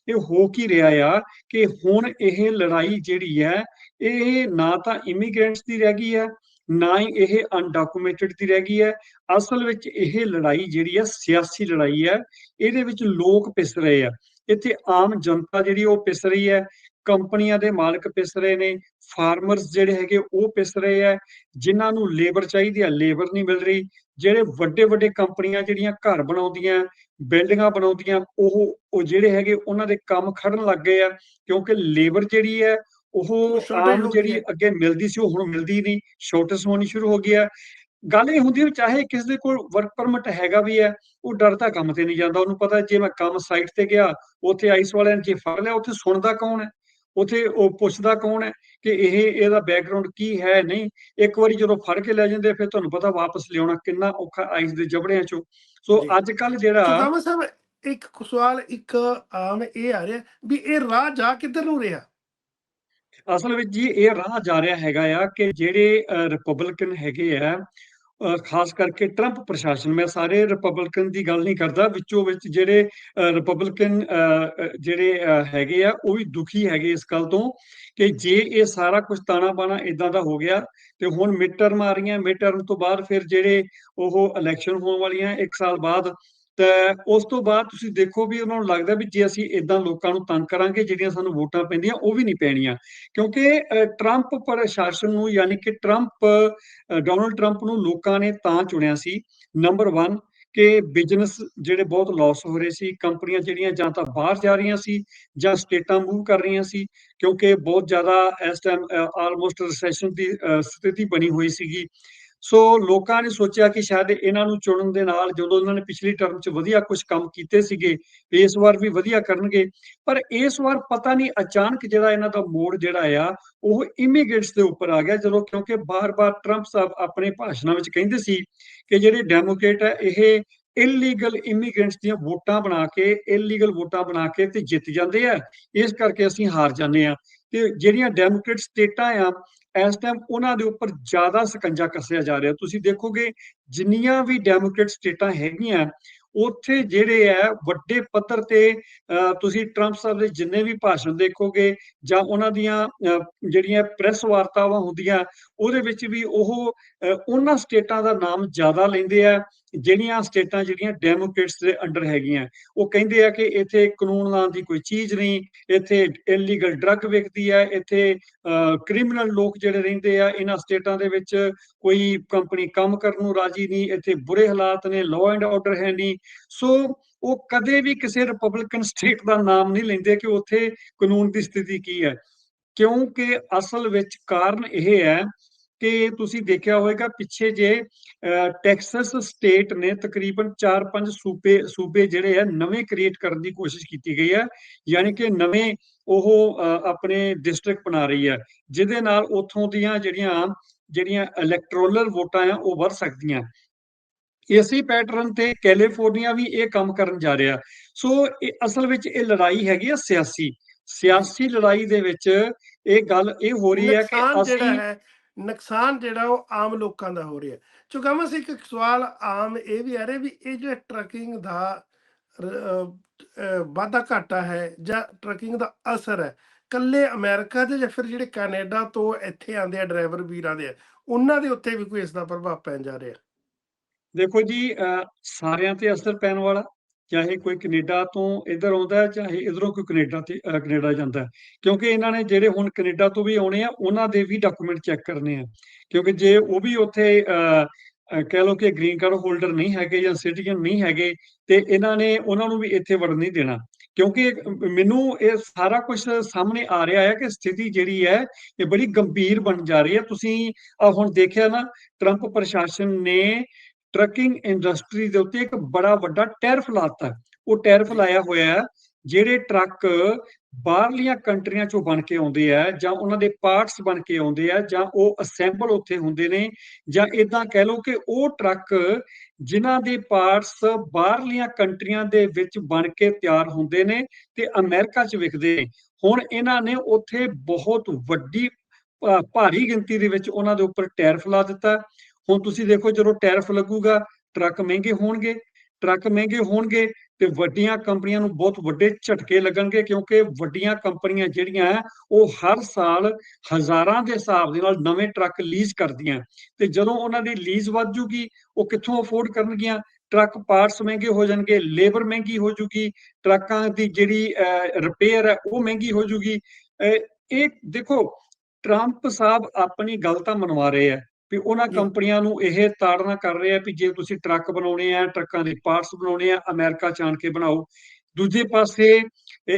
ਇਹ ਹੋ ਕੀ ਰਿਹਾ ਆ ਕਿ ਹੁਣ ਇਹ ਲੜਾਈ ਜਿਹੜੀ ਹੈ, ਇਹ ਨਾ ਤਾਂ ਇਮੀਗ੍ਰੈਂਟਸ ਦੀ ਰਹਿ ਗਈ ਹੈ, ਨਾ ਹੀ ਇਹ ਅਨਡਾਕੂਮੈਂਟਡ ਦੀ ਰਹਿ ਗਈ ਹੈ। ਅਸਲ ਵਿੱਚ ਇਹ ਲੜਾਈ ਜਿਹੜੀ ਹੈ ਸਿਆਸੀ ਲੜਾਈ ਹੈ, ਇਹਦੇ ਵਿੱਚ ਲੋਕ ਪਿਸ ਰਹੇ ਆ। ਇੱਥੇ ਆਮ ਜਨਤਾ ਜਿਹੜੀ ਉਹ ਪਿਸ ਰਹੀ ਹੈ ਕੰਪਨੀਆਂ ਦੇ ਮਾਲਕ ਪਿਸ ਰਹੇ ਨੇ ਫਾਰਮਰਸ ਜਿਹੜੇ ਹੈਗੇ ਉਹ ਪਿਸ ਰਹੇ ਆ ਜਿਨ੍ਹਾਂ ਨੂੰ ਲੇਬਰ ਚਾਹੀਦੀ ਹੈ ਲੇਬਰ ਨਹੀਂ ਮਿਲ ਰਹੀ ਜਿਹੜੇ ਵੱਡੇ ਵੱਡੇ ਕੰਪਨੀਆਂ ਜਿਹੜੀਆਂ ਘਰ ਬਣਾਉਂਦੀਆਂ ਬਿਲਡਿੰਗਾਂ ਬਣਾਉਂਦੀਆਂ ਉਹ ਉਹ ਜਿਹੜੇ ਹੈਗੇ ਉਹਨਾਂ ਦੇ ਕੰਮ ਖੜਨ ਲੱਗ ਗਏ ਆ ਕਿਉਂਕਿ ਲੇਬਰ ਜਿਹੜੀ ਹੈ ਉਹ ਆਮ ਜਿਹੜੀ। ਅੱਗੇ ਮਿਲਦੀ ਸੀ ਉਹ ਹੁਣ ਮਿਲਦੀ ਨਹੀਂ ਸ਼ਾਰਟੇਜ ਹੋਣੀ ਸ਼ੁਰੂ ਹੋ ਗਈ ਹੈ ਗੱਲ ਇਹ ਹੁੰਦੀ ਹੈ ਚਾਹੇ ਕਿਸੇ ਦੇ ਕੋਲ ਵਰਕ ਪਰਮਿਟ ਹੈਗਾ ਵੀ ਹੈ ਉਹ ਡਰਦਾ ਕੰਮ ਤੇ ਨਹੀਂ ਜਾਂਦਾ। ਉਹਨੂੰ ਪਤਾ ਜੇ ਮੈਂ ਕੰਮ ਸਾਈਟ ਤੇ ਗਿਆ ਉੱਥੇ ਆਈਸ ਵਾਲਿਆਂ ਨੇ ਜੇ ਫੜ ਲਿਆ ਉੱਥੇ ਸੁਣਦਾ ਕੌਣ ਹੈ? ਉੱਥੇ ਉਹ ਪੁੱਛਦਾ ਕੌਣ ਹੈ ਕਿ ਇਹ ਇਹਦਾ ਬੈਕਗ੍ਰਾਉਂਡ ਕੀ ਹੈ ਨਹੀਂ? ਇੱਕ ਵਾਰੀ ਜਦੋਂ ਫੜ ਕੇ ਲੈ ਜਾਂਦੇ ਫਿਰ ਤੁਹਾਨੂੰ ਪਤਾ ਵਾਪਸ ਲਿਆਉਣਾ ਕਿੰਨਾ ਔਖਾ ਆਈਸ ਦੇ ਜਬੜਿਆਂ ਚੋਂ। ਸੋ। ਅੱਜ ਕੱਲ ਜਿਹੜਾ ਸੁਦਾਮਾ ਸਾਹਿਬ ਇੱਕ ਸਵਾਲ ਇੱਕ ਆਮ ਇਹ ਆ ਰਿਹਾ ਵੀ ਇਹ ਰਾਹ ਜਾ ਕਿੱਧਰ ਨੂੰ ਰਿਹਾ? ਅਸਲ ਵਿੱਚ ਜੀ ਇਹ ਰਾਹ ਜਾ ਰਿਹਾ ਹੈਗਾ ਆ ਕਿ ਜਿਹੜੇ ਰਿਪਬਲਿਕਨ ਹੈਗੇ ਆ ਖਾਸ ਕਰਕੇ ਟਰੰਪ ਪ੍ਰਸ਼ਾਸਨ। ਮੈਂ ਸਾਰੇ ਰਿਪਬਲਿਕਨ ਦੀ ਗੱਲ ਨਹੀਂ ਕਰਦਾ। ਵਿੱਚੋਂ ਵਿੱਚ ਜਿਹੜੇ ਰਿਪਬਲਿਕਨ ਜਿਹੜੇ ਹੈਗੇ ਆ, ਉਹ ਵੀ ਦੁਖੀ ਹੈਗੇ ਇਸ ਗੱਲ ਤੋਂ ਕਿ ਜੇ ਇਹ ਸਾਰਾ ਕੁਝ ਤਾਣਾ ਬਾਣਾ ਇਦਾਂ ਦਾ ਹੋ ਗਿਆ ਤੇ ਹੁਣ ਮਿਡ ਟਰਮ ਆ ਰਹੀਆਂ। ਮਿਡ ਟਰਮ ਤੋਂ ਬਾਅਦ ਫਿਰ ਜਿਹੜੇ ਉਹ ਇਲੈਕਸ਼ਨ ਹੋਣ ਵਾਲੀਆਂ ਇੱਕ ਸਾਲ ਬਾਅਦ ਤੇ ਉਸ ਤੋਂ ਬਾਅਦ ਤੁਸੀਂ ਦੇਖੋ ਵੀ ਉਹਨਾਂ ਨੂੰ ਲੱਗਦਾ ਵੀ ਜੇ ਅਸੀਂ ਇਦਾਂ ਲੋਕਾਂ ਨੂੰ ਤੰਗ ਕਰਾਂਗੇ ਜਿਹੜੀਆਂ ਸਾਨੂੰ ਵੋਟਾਂ ਪੈਂਦੀਆਂ ਉਹ ਵੀ ਨਹੀਂ ਪੈਣੀਆਂ। ਕਿਉਂਕਿ ਅ, ਟਰੰਪ ਪ੍ਰਸ਼ਾਸਨ ਨੂੰ ਯਾਨੀ ਕਿ ਟਰੰਪ ਡੋਨਲਡ ਟਰੰਪ ਨੂੰ ਲੋਕਾਂ ਨੇ ਤਾਂ ਚੁਣਿਆ ਸੀ ਨੰਬਰ 1 ਕਿ ਬਿਜ਼ਨਸ ਜਿਹੜੇ ਬਹੁਤ ਲਾਸ ਹੋ ਰਹੇ ਸੀ ਕੰਪਨੀਆਂ ਜਿਹੜੀਆਂ ਜਾਂ ਤਾਂ ਬਾਹਰ ਜਾ ਰਹੀਆਂ ਸੀ ਜਾਂ ਸਟੇਟਾਂ ਮੂਵ ਕਰ ਰਹੀਆਂ ਸੀ ਕਿਉਂਕਿ ਬਹੁਤ ਜ਼ਿਆਦਾ ਇਸ ਟਾਈਮ ਆਲਮੋਸਟ ਰਿਸੈਸ਼ਨ ਦੀ ਸਥਿਤੀ ਬਣੀ ਹੋਈ ਸੀਗੀ। ਸੋ ਲੋਕਾਂ ਨੇ ਸੋਚਿਆ ਕਿ ਸ਼ਾਇਦ ਇਹਨਾਂ ਨੂੰ ਚੁਣਨ ਦੇ ਨਾਲ ਜਦੋਂ ਇਹਨਾਂ ਨੇ ਪਿਛਲੀ ਟਰਮ 'ਚ ਵਧੀਆ ਕੁਝ ਕੰਮ ਕੀਤੇ ਸੀਗੇ, ਇਸ ਵਾਰ ਵੀ ਵਧੀਆ ਕਰਨਗੇ, ਪਰ ਇਸ ਵਾਰ ਪਤਾ ਨਹੀਂ ਅਚਾਨਕ ਜਿਹੜਾ ਇਹਨਾਂ ਦਾ ਮੋੜ ਜਿਹੜਾ ਆ, ਉਹ ਇਮੀਗ੍ਰੇਟਸ ਦੇ ਉੱਪਰ ਆ ਗਿਆ, ਜਦੋਂ ਕਿਉਂਕਿ ਬਾਰ-ਬਾਰ ਟਰੰਪ ਸਾਹਿਬ ਆਪਣੇ ਭਾਸ਼ਣਾਂ ਵਿੱਚ ਕਹਿੰਦੇ ਸੀ ਕਿ ਜਿਹੜੇ ਡੈਮੋਕ੍ਰੇਟ ਆ ਇਹ ਇਲੀਗਲ ਇਮੀਗ੍ਰੈਂਟਸ ਦੀਆਂ ਵੋਟਾਂ ਬਣਾ ਕੇ ਇਲੀਗਲ ਵੋਟਾਂ ਬਣਾ ਕੇ ਤੇ ਜਿੱਤ ਜਾਂਦੇ ਆ। ਇਸ ਕਰਕੇ ਅਸੀਂ ਹਾਰ ਜਾਂਦੇ ਆ। ਤੇ ਜਿਹੜੀਆਂ ਡੈਮੋਕ੍ਰੇਟ ਸਟੇਟਾਂ ਆ ਇਸ ਟਾਈਮ ਉਹਨਾਂ ਦੇ ਉੱਪਰ ਜ਼ਿਆਦਾ ਸਕੰਜਾ ਕੱਸਿਆ ਜਾ ਰਿਹਾ। ਤੁਸੀਂ ਦੇਖੋਗੇ ਜਿੰਨੀਆਂ ਵੀ ਡੈਮੋਕ੍ਰੇਟ ਸਟੇਟਾਂ ਹੈਗੀਆਂ ਉੱਥੇ ਜਿਹੜੇ ਹੈ ਵੱਡੇ ਪੱਧਰ ਤੇ ਅਹ, ਤੁਸੀਂ ਟਰੰਪ ਸਾਹਿਬ ਦੇ ਜਿੰਨੇ ਵੀ ਭਾਸ਼ਣ ਦੇਖੋਗੇ ਜਾਂ ਉਹਨਾਂ ਦੀਆਂ ਜਿਹੜੀਆਂ ਪ੍ਰੈਸ ਵਾਰਤਾਵਾਂ ਹੁੰਦੀਆਂ ਉਹਦੇ ਵਿੱਚ ਵੀ ਉਹ ਉਹਨਾਂ ਸਟੇਟਾਂ ਦਾ ਨਾਮ ਜ਼ਿਆਦਾ ਲੈਂਦੇ ਆ ਜਿਹੜੀਆਂ ਸਟੇਟਾਂ ਜਿਹੜੀਆਂ ਡੈਮੋਕ੍ਰੇਟਸ ਦੇ ਅੰਡਰ ਹੈਗੀਆਂ। ਉਹ ਕਹਿੰਦੇ ਆ ਕਿ ਇੱਥੇ ਕਾਨੂੰਨ ਨਾਂ ਦੀ ਕੋਈ ਚੀਜ਼ ਨਹੀਂ ਇੱਥੇ ਇਲੀਗਲ ਡਰੱਗ ਵਿਕਦੀ ਹੈ ਇੱਥੇ ਕ੍ਰਿਮੀਨਲ ਲੋਕ ਜਿਹੜੇ ਰਹਿੰਦੇ ਆ ਇਹਨਾਂ ਸਟੇਟਾਂ ਦੇ ਵਿੱਚ ਕੋਈ ਕੰਪਨੀ ਕੰਮ ਕਰਨ ਨੂੰ ਰਾਜੀ ਨਹੀਂ, ਇੱਥੇ ਬੁਰੇ ਹਾਲਾਤ ਨੇ ਲਾਅ ਐਂਡ ਆਰਡਰ ਹੈ ਨਹੀਂ। ਸੋ ਉਹ ਕਦੇ ਵੀ ਕਿਸੇ ਰਿਪਬਲਿਕਨ ਸਟੇਟ ਦਾ ਨਾਮ ਨਹੀਂ ਲੈਂਦੇ ਕਿ ਉੱਥੇ ਕਾਨੂੰਨ ਦੀ ਸਥਿਤੀ ਕੀ ਹੈ। ਕਿਉਂਕਿ ਅਸਲ ਵਿੱਚ ਕਾਰਨ ਇਹ ਹੈ ਕਿ ਤੁਸੀਂ ਦੇਖਿਆ ਹੋਵੇਗਾ, ਪਿੱਛੇ ਜੇ ਟੈਕਸਸ ਸਟੇਟ ਨੇ ਤਕਰੀਬਨ 4-5 ਸੂਬੇ ਸੂਬੇ ਜਿਹੜੇ ਆ, ਨਵੇਂ ਕ੍ਰੀਏਟ ਕਰਨ ਦੀ ਕੋਸ਼ਿਸ਼ ਕੀਤੀ ਗਈ ਹੈ। ਯਾਨੀ ਕਿ ਨਵੇਂ ਉਹ ਆਪਣੇ ਡਿਸਟ੍ਰਿਕਟ ਬਣਾ ਰਹੀ ਹੈ। ਜਿਹਦੇ ਨਾਲ ਉਥੋਂ ਦੀਆਂ ਜਿਹੜੀਆਂ ਜਿਹੜੀਆਂ ਇਲੈਕਟ੍ਰੋਲਰ ਵੋਟਾਂ ਆ ਉਹ ਵੱਧ ਸਕਦੀਆਂ। ਇਸੇ ਪੈਟਰਨ ਤੇ ਕੈਲੀਫੋਰਨੀਆ ਵੀ ਇਹ ਕੰਮ ਕਰਨ ਜਾ ਰਿਹਾ। ਸੋ ਇਹ ਅਸਲ ਵਿੱਚ ਇਹ ਲੜਾਈ ਹੈਗੀ ਆ ਸਿਆਸੀ। ਸਿਆਸੀ ਲੜਾਈ ਦੇ ਵਿੱਚ ਇਹ ਗੱਲ ਇਹ ਹੋ ਰਹੀ ਹੈ ਕਿ ਨੁਕਸਾਨ ਜਿਹੜਾ ਅਸੀਂ ਨੁਕਸਾਨ ਜਿਹੜਾ ਉਹ ਆਮ ਲੋਕਾਂ ਦਾ ਹੋ ਰਿਹਾ। ਚੁਗਾਮਾ ਸੀ ਇੱਕ ਸਵਾਲ ਆਮ ਇਹ ਵੀ ਆ ਰਿਹਾ ਵੀ ਇਹ ਜਿਹੜਾ ਟਰੱਕਿੰਗ ਦਾ ਵਾਧਾ ਘਾਟਾ ਹੈ ਜਾਂ ਟਰੱਕਿੰਗ ਦਾ ਅਸਰ ਹੈ ਕੱਲੇ ਅਮਰੀਕਾ ਦੇ ਜਾਂ ਫਿਰ ਜਿਹੜੇ ਕੈਨੇਡਾ ਤੋਂ ਇੱਥੇ ਆਉਂਦੇ ਆ ਡਰਾਈਵਰ ਵੀਰਾਂ ਦੇ ਉਹਨਾਂ ਦੇ ਉੱਤੇ ਵੀ ਕੋਈ ਇਸ ਦਾ ਪ੍ਰਭਾਵ ਪੈਣ ਜਾ ਰਿਹਾ? ਦੇਖੋ ਜੀ ਸਾਰਿਆਂ ਤੇ ਅਸਰ ਪੈਣ ਵਾਲਾ ਚਾਹੇ ਕੋਈ ਕੈਨੇਡਾ ਤੋਂ ਇੱਧਰ ਆਉਂਦਾ ਚਾਹੇ ਇਧਰੋਂ ਕੋਈ ਕੈਨੇਡਾ ਤੇ ਅਹ ਕੈਨੇਡਾ ਜਾਂਦਾ ਕਿਉਂਕਿ ਇਹਨਾਂ ਨੇ ਜਿਹੜੇ ਹੁਣ ਕੈਨੇਡਾ ਤੋਂ ਵੀ ਆਉਣੇ ਆ ਉਹਨਾਂ ਦੇ ਵੀ ਡਾਕੂਮੈਂਟ ਚੈੱਕ ਕਰਨੇ ਆ। ਕਿਉਂਕਿ ਜੇ ਉਹ ਵੀ ਉੱਥੇ ਅਹ, ਕਹਿ ਲਓ ਕਿ ਗ੍ਰੀਨ ਕਾਰਡ ਹੋਲਡਰ ਨਹੀਂ ਹੈਗੇ ਜਾਂ ਸਿਟੀਜ਼ਨ ਨਹੀਂ ਹੈਗੇ ਤੇ ਇਹਨਾਂ ਨੇ ਉਹਨਾਂ ਨੂੰ ਵੀ ਇੱਥੇ ਵੜਨ ਨਹੀਂ ਦੇਣਾ। ਕਿਉਂਕਿ ਮੈਨੂੰ ਇਹ ਸਾਰਾ ਕੁਝ ਸਾਹਮਣੇ ਆ ਰਿਹਾ ਹੈ ਕਿ ਸਥਿਤੀ ਜਿਹੜੀ ਹੈ, ਇਹ ਬੜੀ ਗੰਭੀਰ ਬਣ ਜਾ ਰਹੀ ਹੈ। ਤੁਸੀਂ ਆਹ ਹੁਣ ਦੇਖਿਆ ਨਾ ਟਰੰਪ ਪ੍ਰਸ਼ਾਸਨ ਨੇ ਟਰੱਕਿੰਗ ਇੰਡਸਟਰੀ ਦੇ ਉੱਤੇ ਇੱਕ ਬੜਾ ਵੱਡਾ ਟੈਰਿਫ ਲਾਤਾ। ਉਹ ਟੈਰਿਫ ਲਾਇਆ ਹੋਇਆ ਜਿਹੜੇ ਟਰੱਕ ਬਾਹਰਲੀਆਂ ਕੰਟਰੀਆਂ ਚੋਂ ਬਣ ਕੇ ਆਉਂਦੇ ਆ ਜਾਂ ਉਹਨਾਂ ਦੇ ਪਾਰਟਸ ਬਣ ਕੇ ਆਉਂਦੇ ਆ ਜਾਂ ਉਹ ਅਸੈਂਬਲ ਉੱਥੇ ਹੁੰਦੇ ਨੇ ਜਾਂ ਇਦਾਂ ਕਹਿ ਲਓ ਕਿ ਉਹ ਟਰੱਕ ਜਿਨ੍ਹਾਂ ਦੇ ਪਾਰਟਸ ਬਾਹਰਲੀਆਂ ਕੰਟਰੀਆਂ ਦੇ ਵਿੱਚ ਬਣ ਕੇ ਤਿਆਰ ਹੁੰਦੇ ਨੇ ਤੇ ਅਮਰੀਕਾ 'ਚ ਵਿਕਦੇ ਨੇ। ਹੁਣ ਇਹਨਾਂ ਨੇ ਉੱਥੇ ਬਹੁਤ ਵੱਡੀ ਭਾਰੀ ਗਿਣਤੀ ਦੇ ਵਿੱਚ ਉਹਨਾਂ ਦੇ ਉੱਪਰ ਟੈਰਫ ਲਾ ਦਿੱਤਾ। ਹੁਣ ਤੁਸੀਂ ਦੇਖੋ ਜਦੋਂ ਟੈਰਫ ਲੱਗੂਗਾ, ਟਰੱਕ ਮਹਿੰਗੇ ਹੋਣਗੇ। ਟਰੱਕ ਮਹਿੰਗੇ ਹੋਣਗੇ ਤੇ ਵੱਡੀਆਂ ਕੰਪਨੀਆਂ ਨੂੰ ਬਹੁਤ ਵੱਡੇ ਝਟਕੇ ਲੱਗਣਗੇ ਕਿਉਂਕਿ ਵੱਡੀਆਂ ਕੰਪਨੀਆਂ ਜਿਹੜੀਆਂ ਹੈ, ਉਹ ਹਰ ਸਾਲ ਹਜ਼ਾਰਾਂ ਦੇ ਹਿਸਾਬ ਦੇ ਨਾਲ ਨਵੇਂ ਟਰੱਕ ਲੀਜ਼ ਕਰਦੀਆਂ। ਤੇ ਜਦੋਂ ਉਹਨਾਂ ਦੀ ਲੀਜ਼ ਵੱਧ ਜੂਗੀ, ਉਹ ਕਿੱਥੋਂ ਅਫੋਰਡ ਕਰਨਗੀਆਂ? ਟਰੱਕ ਪਾਰਟਸ ਮਹਿੰਗੇ ਹੋ ਜਾਣਗੇ ਲੇਬਰ ਮਹਿੰਗੀ ਹੋ ਜੂਗੀ, ਟਰੱਕਾਂ ਦੀ ਜਿਹੜੀ ਰਿਪੇਅਰ ਹੈ, ਉਹ ਮਹਿੰਗੀ ਹੋ ਜੂਗੀ। ਇਹ ਦੇਖੋ ਟਰੰਪ ਸਾਹਿਬ ਆਪਣੀ ਗੱਲ ਤਾਂ ਮਨਵਾ ਰਹੇ ਆ ਵੀ ਉਹਨਾਂ। ਕੰਪਨੀਆਂ ਨੂੰ ਇਹ ਤਾੜਨਾ ਕਰ ਰਹੇ ਆ ਵੀ ਜੇ ਤੁਸੀਂ ਟਰੱਕ ਬਣਾਉਣੇ ਆ ਟਰੱਕਾਂ ਦੇ ਪਾਰਟਸ ਬਣਾਉਣੇ ਆ ਅਮਰੀਕਾ ਚ ਆਣ ਕੇ ਬਣਾਓ ਦੂਜੇ ਪਾਸੇ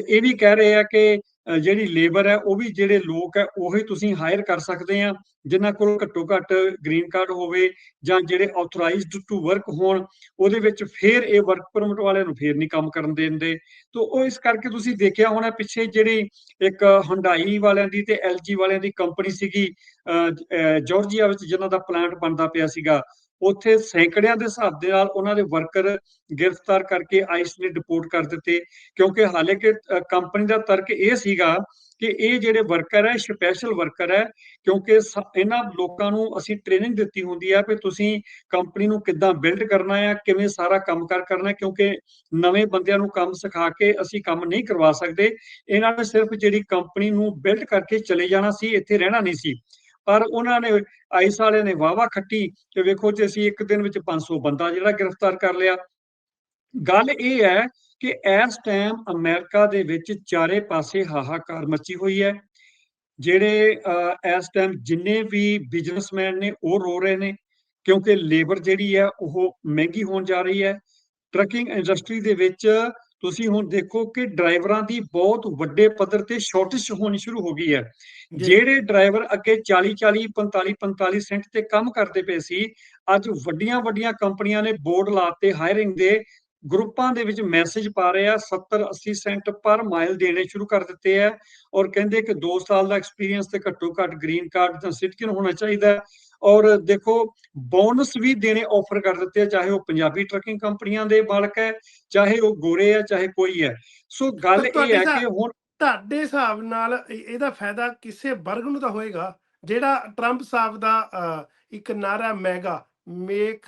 ਇਹ ਵੀ ਕਹਿ ਰਹੇ ਆ ਕਿ ਜਿਹੜੀ ਲੇਬਰ ਹੈ ਉਹ ਵੀ ਜਿਹੜੇ ਲੋਕ ਹੈ ਉਹੀ ਤੁਸੀਂ ਹਾਇਰ ਕਰ ਸਕਦੇ ਆ ਜਿਨ੍ਹਾਂ ਕੋਲ ਘੱਟੋ ਘੱਟ ਗ੍ਰੀਨ ਕਾਰਡ ਹੋਵੇ ਜਾਂ ਜਿਹੜੇ ਆਥੋਰਾਈਜ਼ਡ ਟੂ ਵਰਕ ਹੋਣ ਉਹਦੇ ਵਿੱਚ ਫੇਰ ਇਹ ਵਰਕ ਪਰਮਿਟ ਵਾਲਿਆਂ ਨੂੰ ਫੇਰ ਨਹੀਂ ਕੰਮ ਕਰਨ ਦਿੰਦੇ। ਤੋਂ ਉਹ ਇਸ ਕਰਕੇ ਤੁਸੀਂ ਦੇਖਿਆ ਹੋਣਾ ਪਿੱਛੇ ਜਿਹੜੀ ਇੱਕ ਹੁੰਡਾਈ ਵਾਲਿਆਂ ਦੀ ਤੇ ਐਲਜੀ ਵਾਲਿਆਂ ਦੀ ਕੰਪਨੀ ਸੀਗੀ ਅਹ, ਅਹ, ਜਾਰਜੀਆ ਵਿੱਚ ਜਿਨ੍ਹਾਂ ਦਾ ਪਲਾਂਟ ਬਣਦਾ ਪਿਆ ਸੀਗਾ ਉੱਥੇ ਸੈਂਕੜਿਆਂ ਦੇ ਹਿਸਾਬ ਦੇ ਨਾਲ ਉਹਨਾਂ ਦੇ ਵਰਕਰ ਗ੍ਰਿਫਤਾਰ ਕਰਕੇ ਆਈਸ ਨੇ ਡਿਪੋਰਟ ਕਰ ਦਿੱਤੇ, ਕਿਉਂਕਿ ਹਾਲੇ ਕਿ ਕੰਪਨੀ ਦਾ ਤਰਕ ਇਹ ਸੀਗਾ ਕਿ ਇਹ ਜਿਹੜੇ ਵਰਕਰ ਹੈ ਸਪੈਸ਼ਲ ਵਰਕਰ ਹੈ, ਕਿਉਂਕਿ ਇਹਨਾਂ ਲੋਕਾਂ ਨੂੰ ਅਸੀਂ ਟ੍ਰੇਨਿੰਗ ਦਿੱਤੀ ਹੁੰਦੀ ਹੈ ਕਿ ਤੁਸੀਂ ਕੰਪਨੀ ਨੂੰ ਕਿੱਦਾਂ ਬਿਲਡ ਕਰਨਾ ਹੈ, ਕਿਵੇਂ ਸਾਰਾ ਕੰਮ ਕਰ ਕਰਨਾ ਹੈ, ਕਿਉਂਕਿ ਨਵੇਂ ਬੰਦਿਆਂ ਨੂੰ ਕੰਮ ਸਿਖਾ ਕੇ ਅਸੀਂ ਕੰਮ ਨਹੀਂ ਕਰਵਾ ਸਕਦੇ। ਇਹਨਾਂ ਨੇ ਸਿਰਫ ਜਿਹੜੀ ਕੰਪਨੀ ਨੂੰ ਬਿਲਡ ਕਰਕੇ ਚਲੇ ਜਾਣਾ ਸੀ, ਇੱਥੇ ਰਹਿਣਾ ਨਹੀਂ ਸੀ। ਪਰ ਉਹਨਾਂ ਨੇ ਆਈਸ ਵਾਲਿਆਂ ਨੇ ਵਾਵਾ ਖੱਟੀ ਕਿ ਵੇਖੋ ਜੇ ਅਸੀਂ ਇੱਕ ਦਿਨ ਵਿੱਚ 500 ਬੰਦਾ ਜਿਹੜਾ ਗ੍ਰਿਫਤਾਰ ਕਰ ਲਿਆ। ਗੱਲ ਇਹ ਹੈ ਕਿ ਇਸ ਟਾਈਮ ਅਮਰੀਕਾ ਦੇ ਵਿੱਚ ਚਾਰੇ ਪਾਸੇ ਹਾਹਾਕਾਰ ਮੱਚੀ ਹੋਈ ਹੈ। ਜਿਹੜੇ ਅਹ, ਇਸ ਟਾਈਮ ਜਿੰਨੇ ਵੀ ਬਿਜ਼ਨਸਮੈਨ ਨੇ ਉਹ ਰੋ ਰਹੇ ਨੇ ਕਿਉਂਕਿ ਲੇਬਰ ਜਿਹੜੀ ਹੈ ਉਹ ਮਹਿੰਗੀ ਹੋਣ ਜਾ ਰਹੀ ਹੈ। ਟਰੱਕਿੰਗ ਇੰਡਸਟਰੀ ਦੇ ਵਿੱਚ ਤੁਸੀਂ ਹੁਣ ਦੇਖੋ ਕਿ ਡਰਾਈਵਰਾਂ ਦੀ ਬਹੁਤ ਵੱਡੇ ਪੱਧਰ ਤੇ ਸ਼ਾਰਟੇਜ ਹੋਣੀ ਸ਼ੁਰੂ ਹੋ ਗਈ ਹੈ ਜਿਹੜੇ ਡਰਾਈਵਰ ਅੱਗੇ 40 40 45 45 ਸੈਂਟ ਤੇ ਕੰਮ ਕਰਦੇ ਪਏ ਸੀ ਅੱਜ ਵੱਡੀਆਂ ਵੱਡੀਆਂ ਕੰਪਨੀਆਂ ਨੇ ਬੋਰਡ ਲਾਤੇ ਹਾਇਰਿੰਗ ਦੇ ਗਰੁੱਪਾਂ ਦੇ ਵਿੱਚ ਮੈਸੇਜ ਪਾ ਰਹੇ ਆ 70 80 ਸੈਂਟ ਪਰ ਮਾਈਲ ਦੇਣੇ ਸ਼ੁਰੂ ਕਰ ਦਿੱਤੇ ਆ ਔਰ ਕਹਿੰਦੇ ਕਿ 2 ਸਾਲ ਦਾ ਐਕਸਪੀਰੀਅੰਸ ਤੇ ਘੱਟੋ ਘੱਟ ਗ੍ਰੀਨ ਕਾਰਡ ਜਾਂ ਸਿਟੀਜ਼ਨ ਹੋਣਾ ਚਾਹੀਦਾ। ਔਰ ਦੇਖੋ ਬੋਨਸ ਵੀ ਦੇਣੇ ਆਫਰ ਕਰ ਦਿੱਤੇ ਆ ਚਾਹੇ ਉਹ ਪੰਜਾਬੀ ਟਰੱਕਿੰਗ ਕੰਪਨੀਆਂ ਦੇ ਮਾਲਕ ਹੈ ਚਾਹੇ ਉਹ ਗੋਰੇ ਆ ਚਾਹੇ ਕੋਈ ਹੈ। ਸੋ ਗੱਲ ਇਹ ਹੈ ਕਿ ਹੁਣ ਤੁਹਾਡੇ ਹਿਸਾਬ ਨਾਲ ਇਹ- ਇਹਦਾ ਫਾਇਦਾ ਕਿਸੇ ਵਰਗ ਨੂੰ ਤਾਂ ਹੋਏਗਾ ਜਿਹੜਾ ਟਰੰਪ ਸਾਹਿਬ ਦਾ ਇੱਕ ਨਾਰਾ MAGA make